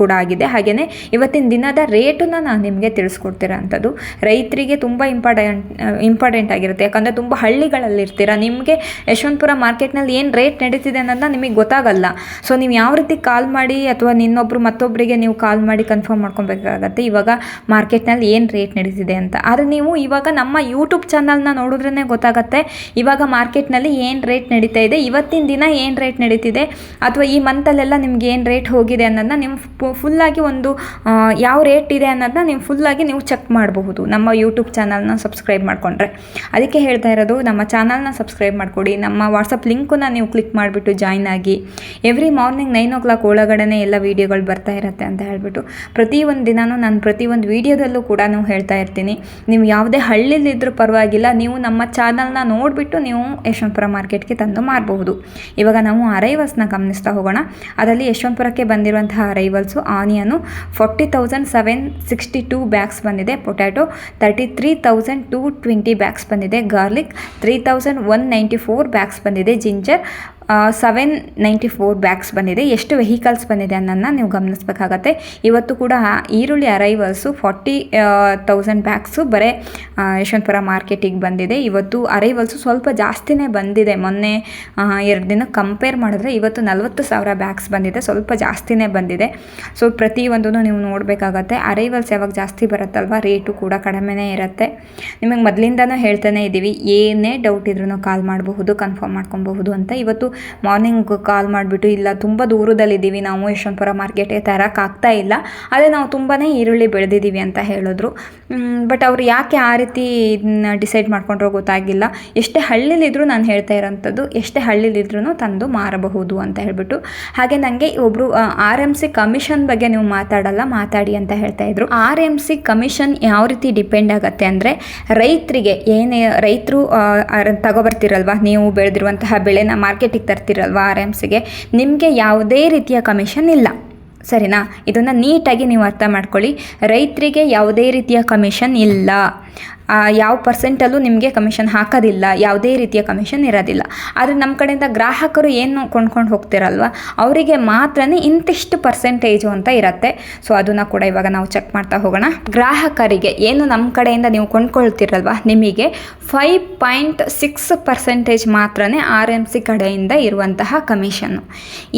ಕೂಡ ಆಗಿದೆ. ಹಾಗೆಯೇ ಇವತ್ತಿನ ದಿನದ ರೇಟನ್ನು ನಾನು ನಿಮಗೆ ತಿಳಿಸ್ಕೊಡ್ತಿರೋ ಅಂಥದ್ದು ರೈತರಿಗೆ ತುಂಬ ಇಂಪಾರ್ಟೆಂಟ್ ಇಂಪಾರ್ಟೆಂಟ್ ಆಗಿರುತ್ತೆ. ಯಾಕಂದರೆ ತುಂಬ ಹಳ್ಳಿಗಳಲ್ಲಿ ಇರ್ತೀರ ನಿಮಗೆ ಯಶವಂತಪುರ ಮಾರ್ಕೆಟ್ನಲ್ಲಿ ಏನು ರೇಟ್ ನಡೀತಿದೆ ಅನ್ನೋದನ್ನ ನಿಮಗೆ ಗೊತ್ತಾಗಲ್ಲ. ಸೊ ನೀವು ಯಾವ ರೀತಿ ಕಾಲ್ ಮಾಡಿ ಅಥವಾ ನಿನ್ನೊಬ್ಬರು ಮತ್ತೊಬ್ಬರಿಗೆ ನೀವು ಕಾಲ್ ಮಾಡಿ ಕನ್ಫರ್ಮ್ ಮಾಡ್ಕೊಬೇಕಾಗತ್ತೆ. ಇವಾಗ ಮಾರ್ಕೆಟ್ನಲ್ಲಿ ಏನು ರೇಟ್ ನಡೀತಿದೆ ಅಂತ. ಆದರೆ ನೀವು ಇವಾಗ ನಮ್ಮ ಯೂಟ್ಯೂಬ್ ಚಾನಲ್ನ ನೋಡಿದ್ರೇ ಗೊತ್ತಾಗತ್ತೆ. ಇವಾಗ ಮಾರ್ಕೆಟ್ನಲ್ಲಿ ಏನು ರೇಟ್ ನಡೀತಾ ಇದೆ, ಇವತ್ತಿನ ದಿನ ಏನು ರೇಟ್ ನಡೀತಿದೆ, ಅಥವಾ ಈ ಮಂತಲ್ಲೆಲ್ಲ ನಿಮ್ಗೆ ಏನು ರೇಟ್ ಹೋಗಿದೆ ಅನ್ನೋದನ್ನ ನಿಮ್ಮ ಫುಲ್ಲಾಗಿ ಒಂದು ಯಾವ ರೇಟ್ ಇದೆ ಅನ್ನೋದನ್ನ ನೀವು ಫುಲ್ಲಾಗಿ ನೀವು ಚೆಕ್ ಮಾಡಬಹುದು. ನಮ್ಮ ಯೂಟ್ಯೂಬ್ ಚಾನಲ್ನ ಸಬ್ಸ್ಕ್ರೈಬ್ ಮಾಡಿಕೊಂಡ್ರೆ. ಅದಕ್ಕೆ ಹೇಳ್ತಾ ಇರೋದು, ನಮ್ಮ ಚಾನಲ್ನ ಸಬ್ಸ್ಕ್ರೈಬ್ ಮಾಡಿಕೊಡಿ. ನಮ್ಮ ವಾಟ್ಸಪ್ ಲಿಂಕನ್ನು ನೀವು ಕ್ಲಿಕ್ ಮಾಡಿಬಿಟ್ಟು ಜಾಯ್ನ್ ಆಗಿ. Every morning nine o'clock ಒಳಗಡೆ ಎಲ್ಲ ವೀಡಿಯೋಗಳು ಬರ್ತಾ ಇರುತ್ತೆ ಅಂತ ಹೇಳ್ಬಿಟ್ಟು. ಪ್ರತಿಯೊಂದು ದಿನವೂ ನಾನು ಪ್ರತಿಯೊಂದು ವೀಡಿಯೋದಲ್ಲೂ ಕೂಡ ನಾವು ಹೇಳ್ತಾ ಇರ್ತೀನಿ. ನೀವು ಯಾವುದೇ ಹಳ್ಳಿಲಿದ್ದರೂ ಪರವಾಗಿಲ್ಲ, ನೀವು ನಮ್ಮ ಚಾನಲ್ನ ನೋಡಿಬಿಟ್ಟು ನೀವು ಯಶವಂತಪುರ ಮಾರ್ಕೆಟ್ಗೆ ತಂದು ಮಾರಬಹುದು. ಇವಾಗ ನಾವು ಅರೈವಲ್ಸ್ನ ಗಮನಿಸ್ತಾ ಹೋಗೋಣ. ಅದರಲ್ಲಿ ಯಶವಂತಪುರಕ್ಕೆ ಬಂದಿರುವಂತಹ arrivals onion forty thousand seven sixty two bags ಬಂದಿದೆ. Potato thirty three thousand two twenty bags ಬಂದಿದೆ. Garlic three thousand one ninety four bags ಬಂದಿದೆ. Ginger seven ninety four bags ಬಂದಿದೆ. ಎಷ್ಟು ವೆಹಿಕಲ್ಸ್ ಬಂದಿದೆ ಅನ್ನೋದನ್ನ ನೀವು ಗಮನಿಸಬೇಕಾಗತ್ತೆ. ಇವತ್ತು ಕೂಡ ಈರುಳ್ಳಿ ಅರೈವಲ್ಸು ಫಾರ್ಟಿ ತೌಸಂಡ್ ಬ್ಯಾಗ್ಸು ಬರೀ ಯಶವಂತಪುರ ಮಾರ್ಕೆಟಿಗೆ ಬಂದಿದೆ. ಇವತ್ತು ಅರೈವಲ್ಸು ಸ್ವಲ್ಪ ಜಾಸ್ತಿನೇ ಬಂದಿದೆ. ಮೊನ್ನೆ ಎರಡು ದಿನ ಕಂಪೇರ್ ಮಾಡಿದ್ರೆ ಇವತ್ತು ನಲವತ್ತು ಸಾವಿರ ಬ್ಯಾಗ್ಸ್ ಬಂದಿದೆ. ಸ್ವಲ್ಪ ಜಾಸ್ತಿನೇ ಬಂದಿದೆ. ಸೊ ಪ್ರತಿಯೊಂದೂ ನೀವು ನೋಡಬೇಕಾಗತ್ತೆ. ಅರೈವಲ್ಸ್ ಯಾವಾಗ ಜಾಸ್ತಿ ಬರುತ್ತಲ್ವ? ರೇಟು ಕೂಡ ಕಡಿಮೆನೇ ಇರುತ್ತೆ. ನಿಮಗೆ ಮೊದಲಿಂದನೂ ಹೇಳ್ತಾನೆ ಇದ್ದೀವಿ. ಏನೇ ಡೌಟ್ ಇದ್ರೂ ಕಾಲ್ ಮಾಡಬಹುದು ಕನ್ಫರ್ಮ್ ಮಾಡ್ಕೊಬಹುದು ಅಂತ. ಇವತ್ತು ಮಾರ್ನಿಂಗ್ ಕಾಲ್ ಮಾಡಿಬಿಟ್ಟು, ಇಲ್ಲ, ತುಂಬ ದೂರದಲ್ಲಿದ್ದೀವಿ, ನಾವು ಯಶವಂತಪುರ ಮಾರ್ಕೆಟ್ಗೆ ತರೋಕ್ಕಾಗ್ತಾ ಇಲ್ಲ ಅದೇ ನಾವು ತುಂಬಾ ಈರುಳ್ಳಿ ಬೆಳೆದಿದ್ದೀವಿ ಅಂತ ಹೇಳಿದ್ರು. ಬಟ್ ಅವರು ಯಾಕೆ ಆ ರೀತಿ ಇದನ್ನ ಡಿಸೈಡ್ ಮಾಡ್ಕೊಂಡ್ರೋ ಗೊತ್ತಾಗಿಲ್ಲ. ಎಷ್ಟೇ ಹಳ್ಳಿಲಿದ್ದರೂ ನಾನು ಹೇಳ್ತಾ ಇರೋಂಥದ್ದು, ಎಷ್ಟೇ ಹಳ್ಳಿಲಿದ್ರೂ ತಂದು ಮಾರಬಹುದು ಅಂತ ಹೇಳ್ಬಿಟ್ಟು. ಹಾಗೆ ನನಗೆ ಒಬ್ಬರು ಆರ್ ಎಂ ಸಿ ಕಮಿಷನ್ ಬಗ್ಗೆ ನೀವು ಮಾತಾಡಲ್ಲ, ಮಾತಾಡಿ ಅಂತ ಹೇಳ್ತಾ ಇದ್ರು. ಆರ್ ಎಂ ಸಿ ಕಮಿಷನ್ ಯಾವ ರೀತಿ ಡಿಪೆಂಡ್ ಆಗುತ್ತೆ ಅಂದರೆ, ರೈತರಿಗೆ ಏನೇ, ರೈತರು ತಗೊಬರ್ತಿರಲ್ವಾ, ನೀವು ಬೆಳೆದಿರುವಂತಹ ಬೆಳೆನ ಮಾರ್ಕೆಟಿಗೆ ತರ್ತಿರಲ್ವಾ ಆರ್ ಎಂ ಸಿಗೆ, ನಿಮಗೆ ಯಾವುದೇ ರೀತಿಯ ಕಮಿಷನ್ ಇಲ್ಲ. ಸರಿನಾ? ಇದನ್ನು ನೀಟಾಗಿ ನೀವು ಅರ್ಥ ಮಾಡ್ಕೊಳ್ಳಿ. ರೈತರಿಗೆ ಯಾವುದೇ ರೀತಿಯ ಕಮಿಷನ್ ಇಲ್ಲ. ಯಾವ ಪರ್ಸೆಂಟಲ್ಲೂ ನಿಮಗೆ ಕಮಿಷನ್ ಹಾಕೋದಿಲ್ಲ, ಯಾವುದೇ ರೀತಿಯ ಕಮಿಷನ್ ಇರೋದಿಲ್ಲ. ಆದರೆ ನಮ್ಮ ಕಡೆಯಿಂದ ಗ್ರಾಹಕರು ಏನು ಕೊಂಡ್ಕೊಂಡು ಹೋಗ್ತಿರಲ್ವ, ಅವರಿಗೆ ಮಾತ್ರನೇ ಇಂತಿಷ್ಟು ಪರ್ಸೆಂಟೇಜು ಅಂತ ಇರುತ್ತೆ. ಸೊ ಅದನ್ನು ಕೂಡ ಇವಾಗ ನಾವು ಚೆಕ್ ಮಾಡ್ತಾ ಹೋಗೋಣ. ಗ್ರಾಹಕರಿಗೆ ಏನು ನಮ್ಮ ಕಡೆಯಿಂದ ನೀವು ಕೊಂಡ್ಕೊಳ್ತಿರಲ್ವ, ನಿಮಗೆ ಫೈವ್ ಪಾಯಿಂಟ್ ಸಿಕ್ಸ್ ಪರ್ಸೆಂಟೇಜ್ ಮಾತ್ರನೇ ಆರ್ ಎಂ ಸಿ ಕಡೆಯಿಂದ ಇರುವಂತಹ ಕಮಿಷನ್ನು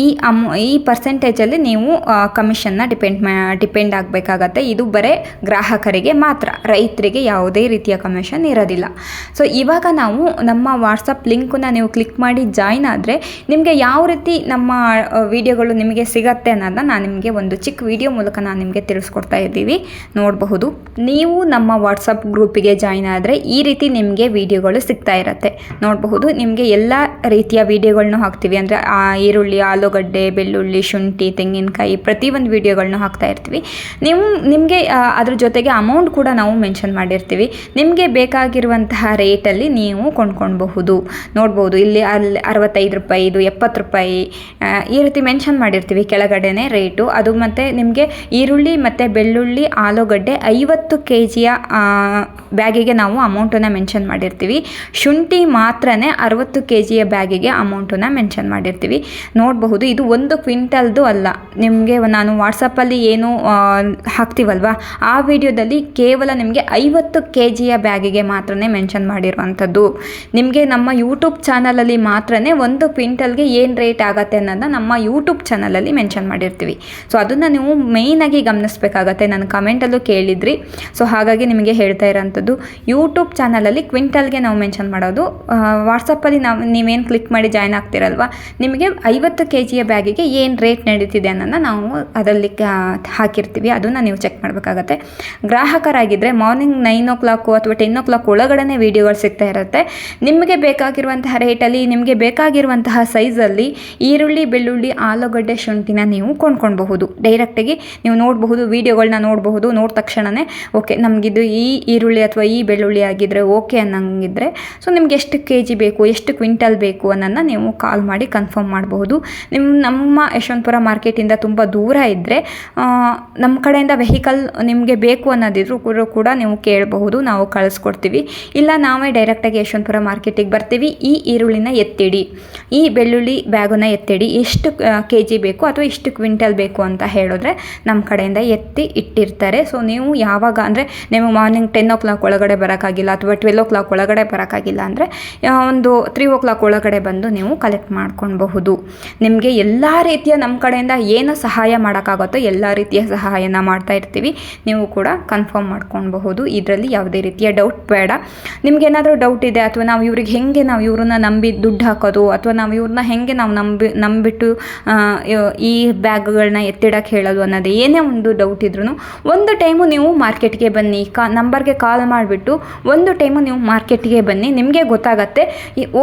ಈ ಅಮ್, ಈ ಪರ್ಸೆಂಟೇಜಲ್ಲಿ ನೀವು ಕಮಿಷನ್ನ ಡಿಪೆಂಡ್ ಮಾ ಡಿಪೆಂಡ್ ಆಗಬೇಕಾಗತ್ತೆ. ಇದು ಬರೀ ಗ್ರಾಹಕರಿಗೆ ಮಾತ್ರ, ರೈತರಿಗೆ ಯಾವುದೇ ರೀತಿಯ ಕಮಿಷನ್ ಇರೋದಿಲ್ಲ. ಸೊ ಇವಾಗ ನಾವು ನಮ್ಮ ವಾಟ್ಸಪ್ ಲಿಂಕನ್ನು ನೀವು ಕ್ಲಿಕ್ ಮಾಡಿ ಜಾಯ್ನ್ ಆದರೆ ನಿಮಗೆ ಯಾವ ರೀತಿ ನಮ್ಮ ವಿಡಿಯೋಗಳು ನಿಮಗೆ ಸಿಗತ್ತೆ ಅನ್ನೋದನ್ನ ನಾನು ನಿಮಗೆ ಒಂದು ಚಿಕ್ಕ ವಿಡಿಯೋ ಮೂಲಕ ನಾನು ನಿಮಗೆ ತಿಳಿಸ್ಕೊಡ್ತಾ ಇದ್ದೀವಿ. ನೋಡಬಹುದು. ನೀವು ನಮ್ಮ ವಾಟ್ಸಪ್ ಗ್ರೂಪಿಗೆ ಜಾಯ್ನ್ ಆದರೆ ಈ ರೀತಿ ನಿಮಗೆ ವಿಡಿಯೋಗಳು ಸಿಗ್ತಾ ಇರುತ್ತೆ. ನೋಡಬಹುದು. ನಿಮಗೆ ಎಲ್ಲ ರೀತಿಯ ವಿಡಿಯೋಗಳನ್ನೂ ಹಾಕ್ತೀವಿ. ಅಂದರೆ ಈರುಳ್ಳಿ, ಆಲೂಗಡ್ಡೆ, ಬೆಳ್ಳುಳ್ಳಿ, ಶುಂಠಿ, ತೆಂಗಿನಕಾಯಿ ಪ್ರತಿಯೊಂದು ವಿಡಿಯೋಗಳನ್ನೂ ಹಾಕ್ತಾ ಇರ್ತೀವಿ. ನೀವು, ನಿಮಗೆ ಅದ್ರ ಜೊತೆಗೆ ಅಮೌಂಟ್ ಕೂಡ ನಾವು ಮೆನ್ಷನ್ ಮಾಡಿರ್ತೀವಿ. ನಿಮಗೆ ಬೇಕಾಗಿರುವಂತಹ ರೇಟಲ್ಲಿ ನೀವು ಕೊಂಡ್ಕೊಳ್ಬಹುದು. ನೋಡ್ಬೋದು, ಇಲ್ಲಿ ಅಲ್ಲಿ ಅರವತ್ತೈದು ರೂಪಾಯಿ ಇದು ಎಪ್ಪತ್ತು ರೂಪಾಯಿ ಈ ರೀತಿ ಮೆನ್ಷನ್ ಮಾಡಿರ್ತೀವಿ ಕೆಳಗಡೆನೇ ರೇಟು. ಅದು ಮತ್ತು ನಿಮಗೆ ಈರುಳ್ಳಿ ಮತ್ತು ಬೆಳ್ಳುಳ್ಳಿ, ಆಲೂಗಡ್ಡೆ ಐವತ್ತು ಕೆ ಜಿಯ ಬ್ಯಾಗಿಗೆ ನಾವು ಅಮೌಂಟನ್ನು ಮೆನ್ಷನ್ ಮಾಡಿರ್ತೀವಿ. ಶುಂಠಿ ಮಾತ್ರ ಅರವತ್ತು ಕೆ ಜಿಯ ಬ್ಯಾಗಿಗೆ ಅಮೌಂಟನ್ನು ಮೆನ್ಷನ್ ಮಾಡಿರ್ತೀವಿ. ನೋಡಬಹುದು, ಇದು ಒಂದು ಕ್ವಿಂಟಲ್ದು ಅಲ್ಲ. ನಿಮಗೆ ನಾನು ವಾಟ್ಸಪ್ಪಲ್ಲಿ ಏನು ಹಾಕ್ತೀವಲ್ವ? ಆ ವಿಡಿಯೋದಲ್ಲಿ ಕೇವಲ ನಿಮಗೆ ಐವತ್ತು ಕೆ ಜಿಯ ಬ್ಯಾಗಿಗೆ ಮಾತ್ರ ಮೆನ್ಷನ್ ಮಾಡಿರುವಂಥದ್ದು. ನಿಮಗೆ ನಮ್ಮ ಯೂಟ್ಯೂಬ್ ಚಾನಲಲ್ಲಿ ಮಾತ್ರ ಒಂದು ಕ್ವಿಂಟಲ್ಗೆ ಏನು ರೇಟ್ ಆಗುತ್ತೆ ಅನ್ನೋದನ್ನ ನಮ್ಮ ಯೂಟ್ಯೂಬ್ ಚಾನಲಲ್ಲಿ ಮೆನ್ಷನ್ ಮಾಡಿರ್ತೀವಿ. ಸೊ, ಅದನ್ನು ನೀವು ಮೇಯ್ನಾಗಿ ಗಮನಿಸಬೇಕಾಗತ್ತೆ ನಾನು ಕಮೆಂಟಲ್ಲೂ ಕೇಳಿದ್ರಿ. ಸೊ, ಹಾಗಾಗಿ ನಿಮಗೆ ಹೇಳ್ತಾ ಇರೋಂಥದ್ದು, ಯೂಟ್ಯೂಬ್ ಚಾನಲಲ್ಲಿ ಕ್ವಿಂಟಲ್ಗೆ ನಾವು ಮೆನ್ಷನ್ ಮಾಡೋದು ವಾಟ್ಸಪ್ಪಲ್ಲಿ ನಾವು ನೀವೇನು ಕ್ಲಿಕ್ ಮಾಡಿ ಜಾಯ್ನ್ ಆಗ್ತಿರಲ್ವ, ನಿಮಗೆ ಐವತ್ತು ಕೆ ಜಿಯ ಬ್ಯಾಗಿಗೆ ಏನು ರೇಟ್ ನಡೀತಿದೆ ಅನ್ನೋದನ್ನ ನಾವು ಅದರಲ್ಲಿ ಹಾಕಿರ್ತೀವಿ. ಅದನ್ನು ನೀವು ಚೆಕ್ ಮಾಡಬೇಕಾಗತ್ತೆ. ಗ್ರಾಹಕರಾಗಿದ್ದರೆ ಮಾರ್ನಿಂಗ್ ನೈನ್ ಓ ಕ್ಲಾಕು ಅಥವಾ ಟೆನ್ ಓ ಕ್ಲಾಕ್ ಒಳಗಡೆ ವೀಡಿಯೋಗಳು ಸಿಗ್ತಾ ಇರುತ್ತೆ. ನಿಮಗೆ ಬೇಕಾಗಿರುವಂತಹ ರೇಟಲ್ಲಿ ನಿಮಗೆ ಬೇಕಾಗಿರುವಂತಹ ಸೈಜಲ್ಲಿ ಈರುಳ್ಳಿ, ಬೆಳ್ಳುಳ್ಳಿ, ಆಲೂಗಡ್ಡೆ ಶುಂಠಿನ ನೀವು ಕೊಂಡ್ಕೊಳ್ಬಹುದು. ಡೈರೆಕ್ಟಾಗಿ ನೀವು ನೋಡಬಹುದು ವೀಡಿಯೋಗಳನ್ನ ನೋಡಬಹುದು ನೋಡಿದ ತಕ್ಷಣವೇ ಓಕೆ ನಮಗಿದು ಈ ಈರುಳ್ಳಿ ಅಥವಾ ಈ ಬೆಳ್ಳುಳ್ಳಿ ಆಗಿದ್ದರೆ ಓಕೆ ಅನ್ನಂಗಿದ್ರೆ ಸೊ ನಿಮ್ಗೆ ಎಷ್ಟು ಕೆ ಜಿ ಬೇಕು, ಎಷ್ಟು ಕ್ವಿಂಟಲ್ ಬೇಕು ಅನ್ನೋದನ್ನ ನೀವು ಕಾಲ್ ಮಾಡಿ ಕನ್ಫರ್ಮ್ ಮಾಡಬಹುದು. ನಿಮ್ಮ ನಮ್ಮ ಯಶವಂತಪುರ ಮಾರ್ಕೆಟಿಂದ ತುಂಬ ದೂರ ಇದ್ದರೆ ನಮ್ಮ ಕಡೆಯಿಂದ ವೆಹಿಕಲ್ ನಿಮಗೆ ಬೇಕು ಅನ್ನೋದಿದ್ರು ಕೂಡ- ಕೂಡ ನೀವು ಕೇಳಬಹುದು. ನಾವು ಕಳಿಸ್ಕೊಡ್ತೀವಿ. ಇಲ್ಲ, ನಾವೇ ಡೈರೆಕ್ಟಾಗಿ ಯಶವಂತಪುರ ಮಾರ್ಕೆಟಿಗೆ ಬರ್ತೀವಿ. ಈ ಈರುಳ್ಳಿನ ಎತ್ತಿಡಿ. ಈ ಬೆಳ್ಳುಳ್ಳಿ ಬ್ಯಾಗನ್ನು ಎತ್ತಿಡಿ. ಎಷ್ಟು ಕೆ ಜಿ ಬೇಕು ಅಥವಾ ಇಷ್ಟು ಕ್ವಿಂಟಲ್ ಬೇಕು ಅಂತ ಹೇಳಿದ್ರೆ ನಮ್ಮ ಕಡೆಯಿಂದ ಎತ್ತಿ ಇಟ್ಟಿರ್ತಾರೆ. ಸೊ ನೀವು ಯಾವಾಗ ಅಂದರೆ ನೀವು ಮಾರ್ನಿಂಗ್ ಟೆನ್ ಓ ಕ್ಲಾಕ್ ಒಳಗಡೆ ಬರೋಕ್ಕಾಗಿಲ್ಲ ಅಥವಾ ಟ್ವೆಲ್ ಓ ಕ್ಲಾಕ್ ಒಳಗಡೆ ಬರೋಕ್ಕಾಗಿಲ್ಲ ಅಂದರೆ ಒಂದು ತ್ರೀ ಓ ಕ್ಲಾಕ್ ಒಳಗಡೆ ಬಂದು ನೀವು ಕಲೆಕ್ಟ್ ಮಾಡ್ಕೊಳ್ಬಹುದು. ನಿಮಗೆ ಎಲ್ಲ ರೀತಿಯ ನಮ್ಮ ಕಡೆಯಿಂದ ಏನು ಸಹಾಯ ಮಾಡೋಕ್ಕಾಗುತ್ತೋ ಎಲ್ಲ ರೀತಿಯ ಸಹಾಯನ ಮಾಡ್ತಾ ಇರ್ತೀವಿ. ನೀವು ಕೂಡ ಕನ್ಫರ್ಮ್ ಮಾಡ್ಕೊಳ್ಬಹುದು. ಇದರಲ್ಲಿ ಯಾವುದೇ ರೀತಿಯ ಡೌಟ್ ಬೇಡ. ನಿಮ್ಗೇನಾದರೂ ಡೌಟ್ ಇದೆ ಅಥವಾ ನಾವು ಇವ್ರಿಗೆ ಹೆಂಗೆ ನಾವು ಇವ್ರನ್ನ ನಂಬಿ ದುಡ್ಡು ಹಾಕೋದು ಅಥವಾ ನಾವು ಇವ್ರನ್ನ ಹೆಂಗೆ ನಾವು ನಂಬಿ, ನಂಬಿಟ್ಟು ಈ ಬ್ಯಾಗ್ಗಳನ್ನ ಎತ್ತಿಡಕ್ಕೆ ಹೇಳೋದು ಅನ್ನೋದು ಏನೇ ಒಂದು ಡೌಟ್ ಇದ್ರೂ ಒಂದು ಟೈಮು ನೀವು ಮಾರ್ಕೆಟ್ಗೆ ಬನ್ನಿ. ಕಾ ನಂಬರ್ಗೆ ಕಾಲ್ ಮಾಡಿಬಿಟ್ಟು ಒಂದು ಟೈಮು ನೀವು ಮಾರ್ಕೆಟ್ಗೆ ಬನ್ನಿ. ನಿಮಗೆ ಗೊತ್ತಾಗತ್ತೆ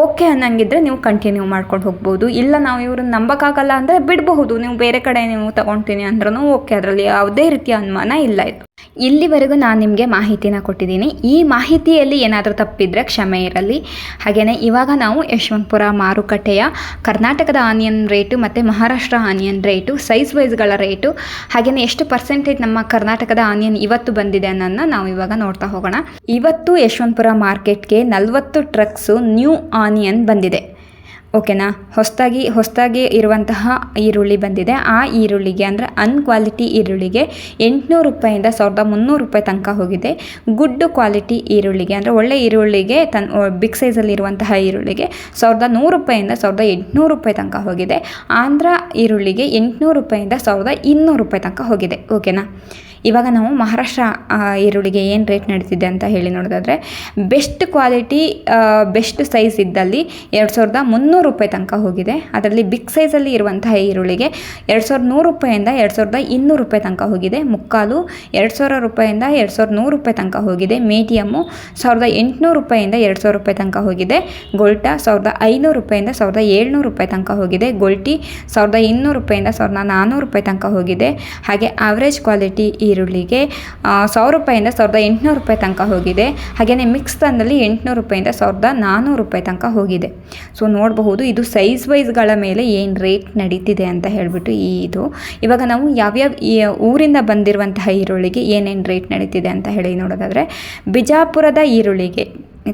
ಓಕೆ ಅನ್ನಂಗಿದ್ರೆ ನೀವು ಕಂಟಿನ್ಯೂ ಮಾಡ್ಕೊಂಡು ಹೋಗ್ಬೋದು. ಇಲ್ಲ ನಾವು ಇವ್ರನ್ನ ನಂಬಕ್ಕಾಗಲ್ಲ ಅಂದರೆ ಬಿಡಬಹುದು. ನೀವು ಬೇರೆ ಕಡೆ ನೀವು ತಗೊತೀನಿ ಅಂದ್ರೂ ಓಕೆ ಅದರಲ್ಲಿ ಯಾವುದೇ ರೀತಿಯ ಅನುಮಾನ ಇಲ್ಲ ಇದು. ಇಲ್ಲಿವರೆಗೂ ನಾನು ನಿಮಗೆ ಮಾಹಿತಿನ ಕೊಟ್ಟಿದ್ದೀನಿ. ಈ ಮಾಹಿತಿಯಲ್ಲಿ ಏನಾದರೂ ತಪ್ಪಿದ್ರೆ ಕ್ಷಮೆ ಇರಲಿ. ಹಾಗೆಯೇ ಇವಾಗ ನಾವು ಯಶವಂತಪುರ ಮಾರುಕಟ್ಟೆಯ ಕರ್ನಾಟಕದ ಆನಿಯನ್ ರೇಟು ಮತ್ತು ಮಹಾರಾಷ್ಟ್ರ ಆನಿಯನ್ ರೇಟು, ಸೈಜ್ ವೈಸ್ಗಳ ರೇಟು ಹಾಗೆಯೇ ಎಷ್ಟು ಪರ್ಸೆಂಟೇಜ್ ನಮ್ಮ ಕರ್ನಾಟಕದ ಆನಿಯನ್ ಇವತ್ತು ಬಂದಿದೆ ಅನ್ನೋದನ್ನ ನಾವು ಇವಾಗ ನೋಡ್ತಾ ಹೋಗೋಣ. ಇವತ್ತು ಯಶವಂತಪುರ ಮಾರ್ಕೆಟ್ಗೆ ನಲವತ್ತು ಟ್ರಕ್ಸು ನ್ಯೂ ಆನಿಯನ್ ಬಂದಿದೆ. ಓಕೆನಾ? ಹೊಸದಾಗಿ ಹೊಸದಾಗಿ ಇರುವಂತಹ ಈರುಳ್ಳಿ ಬಂದಿದೆ. ಆ ಈರುಳ್ಳಿಗೆ ಅಂದರೆ ಅನ್ಕ್ವಾಲಿಟಿ ಈರುಳ್ಳಿಗೆ ಎಂಟುನೂರು ರೂಪಾಯಿಂದ ಸಾವಿರದ ಮುನ್ನೂರು ರೂಪಾಯಿ ತನಕ ಹೋಗಿದೆ. ಗುಡ್ ಕ್ವಾಲಿಟಿ ಈರುಳ್ಳಿಗೆ ಅಂದರೆ ಒಳ್ಳೆ ಈರುಳ್ಳಿಗೆ ತನ್ ಬಿಗ್ ಸೈಜಲ್ಲಿ ಇರುವಂತಹ ಈರುಳ್ಳಿಗೆ ಸಾವಿರದ ನೂರು ರೂಪಾಯಿಂದ ಸಾವಿರದ ಎಂಟುನೂರು ರೂಪಾಯಿ ತನಕ ಹೋಗಿದೆ. ಆಂಧ್ರ ಈರುಳ್ಳಿಗೆ ಎಂಟುನೂರು ರೂಪಾಯಿಂದ ಸಾವಿರದ ಇನ್ನೂರು ರೂಪಾಯಿ ತನಕ ಹೋಗಿದೆ. ಓಕೆನಾ? ಇವಾಗ ನಾವು ಮಹಾರಾಷ್ಟ್ರ ಈರುಳ್ಳಿಗೆ ಏನು ರೇಟ್ ನಡೀತಿದೆ ಅಂತ ಹೇಳಿ ನೋಡೋದಾದರೆ ಬೆಸ್ಟ್ ಕ್ವಾಲಿಟಿ ಬೆಸ್ಟ್ ಸೈಜ್ ಇದ್ದಲ್ಲಿ ಎರಡು ಸಾವಿರದ ಮುನ್ನೂರು ರೂಪಾಯಿ ತನಕ ಹೋಗಿದೆ. ಅದರಲ್ಲಿ ಬಿಗ್ ಸೈಜಲ್ಲಿ ಇರುವಂತಹ ಈರುಳ್ಳಿಗೆ ಎರಡು ಸಾವಿರದ ನೂರು ರೂಪಾಯಿಂದ ಎರಡು ಸಾವಿರದ ಇನ್ನೂರು ರೂಪಾಯಿ ತನಕ ಹೋಗಿದೆ. ಮುಕ್ಕಾಲು ಎರಡು ಸಾವಿರ ರೂಪಾಯಿಂದ ಎರಡು ಸಾವಿರದ ನೂರು ರೂಪಾಯಿ ತನಕ ಹೋಗಿದೆ. ಮೀಡಿಯಮ್ಮು ಸಾವಿರದ ಎಂಟುನೂರು ರೂಪಾಯಿಂದ ಎರಡು ಸಾವಿರ ರೂಪಾಯಿ ತನಕ ಹೋಗಿದೆ. ಗೋಲ್ಟ ಸಾವಿರದ ಐನೂರು ರೂಪಾಯಿಂದ ಸಾವಿರದ ಏಳ್ನೂರು ರೂಪಾಯಿ ತನಕ ಹೋಗಿದೆ. ಗೋಲ್ಟಿ ಸಾವಿರದ ಇನ್ನೂರು ರೂಪಾಯಿಂದ ಸಾವಿರದ ನಾನ್ನೂರು ರೂಪಾಯಿ ತನಕ ಹೋಗಿದೆ. ಹಾಗೆ ಆವ್ರೇಜ್ ಕ್ವಾಲಿಟಿ ಈರುಳ್ಳಿಗೆ ಸಾವಿರ ರೂಪಾಯಿಂದ ಸಾವಿರದ ಎಂಟುನೂರು ರೂಪಾಯಿ ತನಕ ಹೋಗಿದೆ. ಹಾಗೆಯೇ ಮಿಕ್ಸ್ ತಂದಲ್ಲಿ ಎಂಟುನೂರು ರೂಪಾಯಿಂದ ಸಾವಿರದ ನಾನ್ನೂರು ರೂಪಾಯಿ ತನಕ ಹೋಗಿದೆ. ಸೊ ನೋಡಬಹುದು, ಇದು ಸೈಜ್ ವೈಸ್ಗಳ ಮೇಲೆ ಏನು ರೇಟ್ ನಡೀತಿದೆ ಅಂತ ಹೇಳಿಬಿಟ್ಟು ಈ ಇದು. ಇವಾಗ ನಾವು ಯಾವ್ಯಾವ ಊರಿಂದ ಬಂದಿರುವಂತಹ ಈರುಳ್ಳಿಗೆ ಏನೇನು ರೇಟ್ ನಡೀತಿದೆ ಅಂತ ಹೇಳಿ ನೋಡೋದಾದರೆ, ಬಿಜಾಪುರದ ಈರುಳ್ಳಿಗೆ,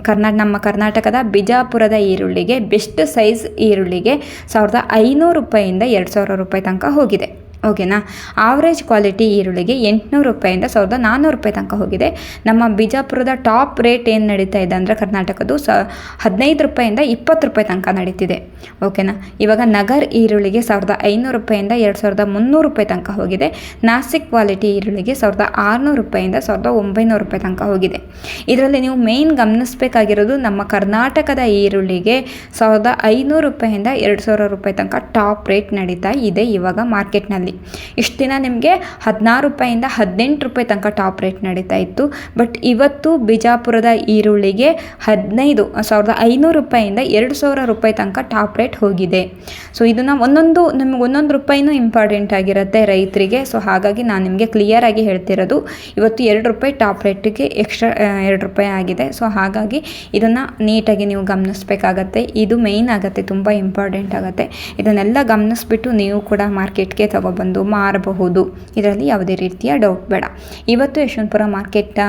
ಕರ್ನಾ, ನಮ್ಮ ಕರ್ನಾಟಕದ ಬಿಜಾಪುರದ ಈರುಳ್ಳಿಗೆ ಬೆಸ್ಟ್ ಸೈಜ್ ಈರುಳ್ಳಿಗೆ ಸಾವಿರದ ಐನೂರು ರೂಪಾಯಿಂದ ಎರಡು ಸಾವಿರ ರೂಪಾಯಿ ತನಕ ಹೋಗಿದೆ. ಓಕೆನಾ ಆವ್ರೇಜ್ ಕ್ವಾಲಿಟಿ ಈರುಳ್ಳಿಗೆ ಎಂಟುನೂರು ರೂಪಾಯಿಂದ ಸಾವಿರದ ನಾನ್ನೂರು ರೂಪಾಯಿ ತನಕ ಹೋಗಿದೆ. ನಮ್ಮ ಬಿಜಾಪುರದ ಟಾಪ್ ರೇಟ್ ಏನು ನಡೀತಾ ಇದೆ ಅಂದರೆ ಕರ್ನಾಟಕದ್ದು ಸ, ಹದಿನೈದು ರೂಪಾಯಿಂದ ಇಪ್ಪತ್ತು ರೂಪಾಯಿ ತನಕ ನಡೀತಿದೆ. ಓಕೆನಾ ಇವಾಗ ನಗರ್ ಈರುಳ್ಳಿಗೆ ಸಾವಿರದ ಐನೂರು ರೂಪಾಯಿಂದ ಎರಡು ಸಾವಿರದ ಮುನ್ನೂರು ರೂಪಾಯಿ ತನಕ ಹೋಗಿದೆ. ನಾಸಿಕ್ ಕ್ವಾಲಿಟಿ ಈರುಳ್ಳಿಗೆ ಸಾವಿರದ ಆರುನೂರು ರೂಪಾಯಿಂದ ಸಾವಿರದ ಒಂಬೈನೂರು ರೂಪಾಯಿ ತನಕ ಹೋಗಿದೆ. ಇದರಲ್ಲಿ ನೀವು ಮೇಯ್ನ್ ಗಮನಿಸಬೇಕಾಗಿರೋದು ನಮ್ಮ ಕರ್ನಾಟಕದ ಈರುಳ್ಳಿಗೆ ಸಾವಿರದ ಐನೂರು ರೂಪಾಯಿಂದ ಎರಡು ಸಾವಿರ ರೂಪಾಯಿ ತನಕ ಟಾಪ್ ರೇಟ್ ನಡೀತಾ ಇದೆ ಇವಾಗ ಮಾರ್ಕೆಟ್ನಲ್ಲಿ ಇಷ್ಟು ದಿನ ನಿಮಗೆ ಹದಿನಾರು ರೂಪಾಯಿಂದ ಹದಿನೆಂಟು ರೂಪಾಯಿ ತನಕ ಟಾಪ್ ರೇಟ್ ನಡೀತಾ ಇತ್ತು. ಬಟ್ ಇವತ್ತು ಬಿಜಾಪುರದ ಈರುಳ್ಳಿಗೆ ಹದಿನೈದು ಸಾವಿರದ ಐನೂರು ರೂಪಾಯಿಂದ ಎರಡು ಸಾವಿರ ರೂಪಾಯಿ ತನಕ ಟಾಪ್ ರೇಟ್ ಹೋಗಿದೆ. ಸೊ, ಇದನ್ನು ಒಂದೊಂದು, ನಿಮ್ಗೆ ಒಂದೊಂದು ರೂಪಾಯಿನೂ ಇಂಪಾರ್ಟೆಂಟ್ ಆಗಿರುತ್ತೆ ರೈತರಿಗೆ. ಸೊ, ಹಾಗಾಗಿ ನಾನು ನಿಮಗೆ ಕ್ಲಿಯರಾಗಿ ಹೇಳ್ತಿರೋದು, ಇವತ್ತು ಎರಡು ರೂಪಾಯಿ ಟಾಪ್ ರೇಟಿಗೆ ಎಕ್ಸ್ಟ್ರಾ ಎರಡು ರೂಪಾಯಿ ಆಗಿದೆ. ಸೊ, ಹಾಗಾಗಿ ಇದನ್ನು ನೀಟಾಗಿ ನೀವು ಗಮನಿಸಬೇಕಾಗತ್ತೆ. ಇದು ಮೇಯ್ನ್ ಆಗುತ್ತೆ, ತುಂಬ ಇಂಪಾರ್ಟೆಂಟ್ ಆಗುತ್ತೆ. ಇದನ್ನೆಲ್ಲ ಗಮನಿಸ್ಬಿಟ್ಟು ನೀವು ಕೂಡ ಮಾರ್ಕೆಟ್ಗೆ ತಗೋಬೇಕು. ತಗೊಬಂದು ಮಾರಬಹುದು. ಇದರಲ್ಲಿ ಯಾವುದೇ ರೀತಿಯ ಡೌಟ್ ಬೇಡ. ಇವತ್ತು ಯಶವಂತಪುರ ಮಾರ್ಕೆಟ್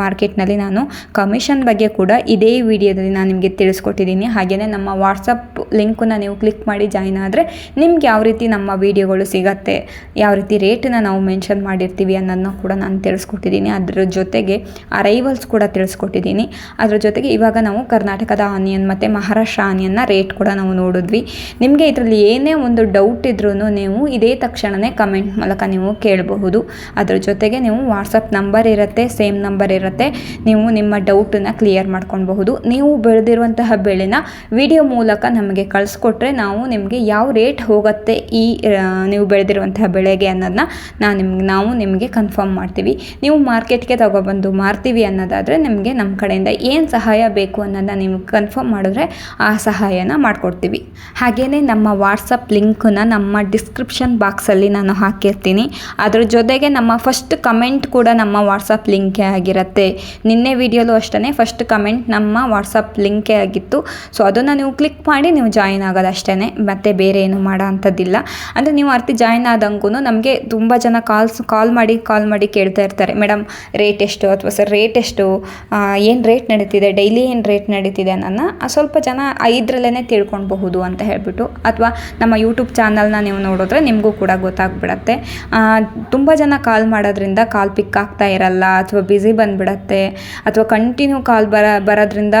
ಮಾರ್ಕೆಟ್ನಲ್ಲಿ ನಾನು ಕಮಿಷನ್ ಬಗ್ಗೆ ಕೂಡ ಇದೇ ವಿಡಿಯೋದಲ್ಲಿ ನಾನು ನಿಮಗೆ ತಿಳಿಸ್ಕೊಟ್ಟಿದ್ದೀನಿ. ಹಾಗೆಯೇ ನಮ್ಮ ವಾಟ್ಸಪ್ ಲಿಂಕನ್ನು ನೀವು ಕ್ಲಿಕ್ ಮಾಡಿ ಜಾಯ್ನ್ ಆದರೆ ನಿಮ್ಗೆ ಯಾವ ರೀತಿ ನಮ್ಮ ವಿಡಿಯೋಗಳು ಸಿಗತ್ತೆ, ಯಾವ ರೀತಿ ರೇಟನ್ನ ನಾವು ಮೆನ್ಷನ್ ಮಾಡಿರ್ತೀವಿ ಅನ್ನೋದನ್ನ ಕೂಡ ನಾನು ತಿಳಿಸ್ಕೊಟ್ಟಿದ್ದೀನಿ. ಅದರ ಜೊತೆಗೆ ಅರೈವಲ್ಸ್ ಕೂಡ ತಿಳಿಸ್ಕೊಟ್ಟಿದ್ದೀನಿ. ಅದರ ಜೊತೆಗೆ ಇವಾಗ ನಾವು ಕರ್ನಾಟಕದ ಆನಿಯನ್ ಮತ್ತು ಮಹಾರಾಷ್ಟ್ರ ಆನಿಯನ್ನ ರೇಟ್ ಕೂಡ ನಾವು ನೋಡಿದ್ವಿ. ನಿಮಗೆ ಇದರಲ್ಲಿ ಏನೇ ಒಂದು ಡೌಟ್ ಇದ್ರೂ ನೀವು ಇದೇ ತಕ್ಷಣವೇ ಕಮೆಂಟ್ ಮೂಲಕ ನೀವು ಕೇಳಬಹುದು. ಅದರ ಜೊತೆಗೆ ನೀವು ವಾಟ್ಸಪ್ ನಂಬರ್ ಇರುತ್ತೆ, ಸೇಮ್ ನಂಬರ್ ಇರುತ್ತೆ, ನೀವು ನಿಮ್ಮ ಡೌಟನ್ನು ಕ್ಲಿಯರ್ ಮಾಡ್ಕೊಳ್ಬಹುದು. ನೀವು ಬೆಳೆದಿರುವಂತಹ ಬೆಳೆನ ವಿಡಿಯೋ ಮೂಲಕ ನಮಗೆ ಕಳಿಸ್ಕೊಟ್ರೆ ನಾವು ನಿಮಗೆ ಯಾವ ರೇಟ್ ಹೋಗುತ್ತೆ ಈ ನೀವು ಬೆಳೆದಿರುವಂತಹ ಬೆಳೆಗೆ ಅನ್ನೋದನ್ನ ನಾನು ನಿಮ್ಗೆ, ನಾವು ನಿಮಗೆ ಕನ್ಫರ್ಮ್ ಮಾಡ್ತೀವಿ. ನೀವು ಮಾರ್ಕೆಟ್ಗೆ ತಗೊಬಂದು ಮಾರ್ತೀವಿ ಅನ್ನೋದಾದರೆ ನಿಮಗೆ ನಮ್ಮ ಕಡೆಯಿಂದ ಏನು ಸಹಾಯ ಬೇಕು ಅನ್ನೋದನ್ನ ನೀವು ಕನ್ಫರ್ಮ್ ಮಾಡಿದ್ರೆ ಆ ಸಹಾಯನ ಮಾಡಿಕೊಡ್ತೀವಿ. ಹಾಗೆಯೇ ನಮ್ಮ ವಾಟ್ಸಪ್ ಲಿಂಕನ್ನ ನಮ್ಮ ಡಿಸ್ಕ್ರಿಪ್ಷನ್ ಬಾಕ್ಸಲ್ಲಿ ನಾನು ಹಾಕಿರ್ತೀನಿ. ಅದ್ರ ಜೊತೆಗೆ ನಮ್ಮ ಫಸ್ಟ್ ಕಮೆಂಟ್ ಕೂಡ ನಮ್ಮ ವಾಟ್ಸಪ್ ಲಿಂಕೇ ಆಗಿರುತ್ತೆ. ನಿನ್ನೆ ವಿಡಿಯೋಲು ಅಷ್ಟೇ ಫಸ್ಟ್ ಕಮೆಂಟ್ ನಮ್ಮ ವಾಟ್ಸಪ್ ಲಿಂಕೇ ಆಗಿತ್ತು. ಸೊ ಅದನ್ನು ನೀವು ಕ್ಲಿಕ್ ಮಾಡಿ ನೀವು ಜಾಯಿನ್ ಆಗೋದು ಅಷ್ಟೇ ಮತ್ತು ಬೇರೆ ಏನು ಮಾಡೋ ಅಂಥದ್ದಿಲ್ಲ ಅಂದರೆ ನೀವು ಅರ್ತಿ ಜಾಯಿನ್ ಆದಂಗೂ ನಮಗೆ ತುಂಬ ಜನ ಕಾಲ್ಸ್ ಕಾಲ್ ಮಾಡಿ ಕಾಲ್ ಮಾಡಿ ಕೇಳ್ತಾ ಇರ್ತಾರೆ. ಮೇಡಮ್ ರೇಟ್ ಎಷ್ಟು? ಅಥವಾ ಸರ್ ರೇಟ್ ಎಷ್ಟು? ಏನು ರೇಟ್ ನಡೀತಿದೆ? ಡೈಲಿ ಏನು ರೇಟ್ ನಡೀತಿದೆ? ನನ್ನ ಸ್ವಲ್ಪ ಜನ ಐದರಲ್ಲೇ ತಿಳ್ಕೊಳ್ಬಹುದು ಅಂತ ಹೇಳ್ಬಿಟ್ಟು. ಅಥವಾ ನಮ್ಮ ಯೂಟ್ಯೂಬ್ ಚಾನಲ್ನ ನೀವು ನೋಡಿದ್ರೆ ನಿಮಗೂ ಕೂಡ ಗೊತ್ತಾಗ್ಬಿಡತ್ತೆ. ತುಂಬ ಜನ ಕಾಲ್ ಮಾಡೋದ್ರಿಂದ ಕಾಲ್ ಪಿಕ್ ಆಗ್ತಾ ಇರಲ್ಲ ಅಥವಾ ಬ್ಯುಸಿ ಬಂದುಬಿಡತ್ತೆ ಅಥವಾ ಕಂಟಿನ್ಯೂ ಕಾಲ್ ಬರ, ಬರೋದ್ರಿಂದ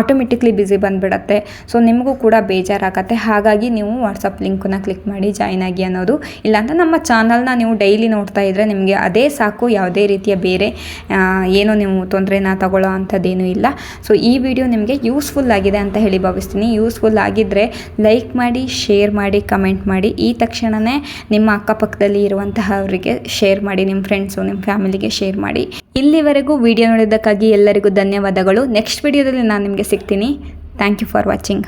ಆಟೋಮೆಟಿಕ್ಲಿ ಬ್ಯುಸಿ ಬಂದುಬಿಡತ್ತೆ. ಸೊ ನಿಮಗೂ ಕೂಡ ಬೇಜಾರಾಗತ್ತೆ. ಹಾಗಾಗಿ ನೀವು ವಾಟ್ಸಪ್ ಲಿಂಕನ್ನ ಕ್ಲಿಕ್ ಮಾಡಿ ಜಾಯ್ನ್ ಆಗಿ ಅನ್ನೋದು. ಇಲ್ಲಾಂದರೆ ನಮ್ಮ ಚಾನಲ್ನ ನೀವು ಡೈಲಿ ನೋಡ್ತಾ ಇದ್ದರೆ ನಿಮಗೆ ಅದೇ ಸಾಕು, ಯಾವುದೇ ರೀತಿಯ ಬೇರೆ ಏನೋ ನೀವು ತೊಂದರೆನ ತಗೊಳ್ಳೋ ಅಂಥದ್ದೇನೂ ಇಲ್ಲ. ಸೊ ಈ ವಿಡಿಯೋ ನಿಮಗೆ ಯೂಸ್ಫುಲ್ ಆಗಿದೆ ಅಂತ ಹೇಳಿ ಭಾವಿಸ್ತೀನಿ. ಯೂಸ್ಫುಲ್ ಆಗಿದ್ದರೆ ಲೈಕ್ ಮಾಡಿ ಶೇರ್ ಮಾಡಿ ಕಮೆಂಟ್ ಮಾಡಿ. ಈ ತಕ್ಷಣವೇ ನಿಮ್ಮ ಅಕ್ಕಪಕ್ಕದಲ್ಲಿ ಇರುವಂತಹವರಿಗೆ ಶೇರ್ ಮಾಡಿ, ನಿಮ್ಮ ಫ್ರೆಂಡ್ಸು ನಿಮ್ಮ ಫ್ಯಾಮಿಲಿಗೆ ಶೇರ್ ಮಾಡಿ. ಇಲ್ಲಿವರೆಗೂ ವಿಡಿಯೋ ನೋಡಿದ್ದಕ್ಕಾಗಿ ಎಲ್ಲರಿಗೂ ಧನ್ಯವಾದಗಳು. ನೆಕ್ಸ್ಟ್ ವಿಡಿಯೋದಲ್ಲಿ ನಾನು ನಿಮಗೆ ಸಿಗ್ತೀನಿ. Thank you for watching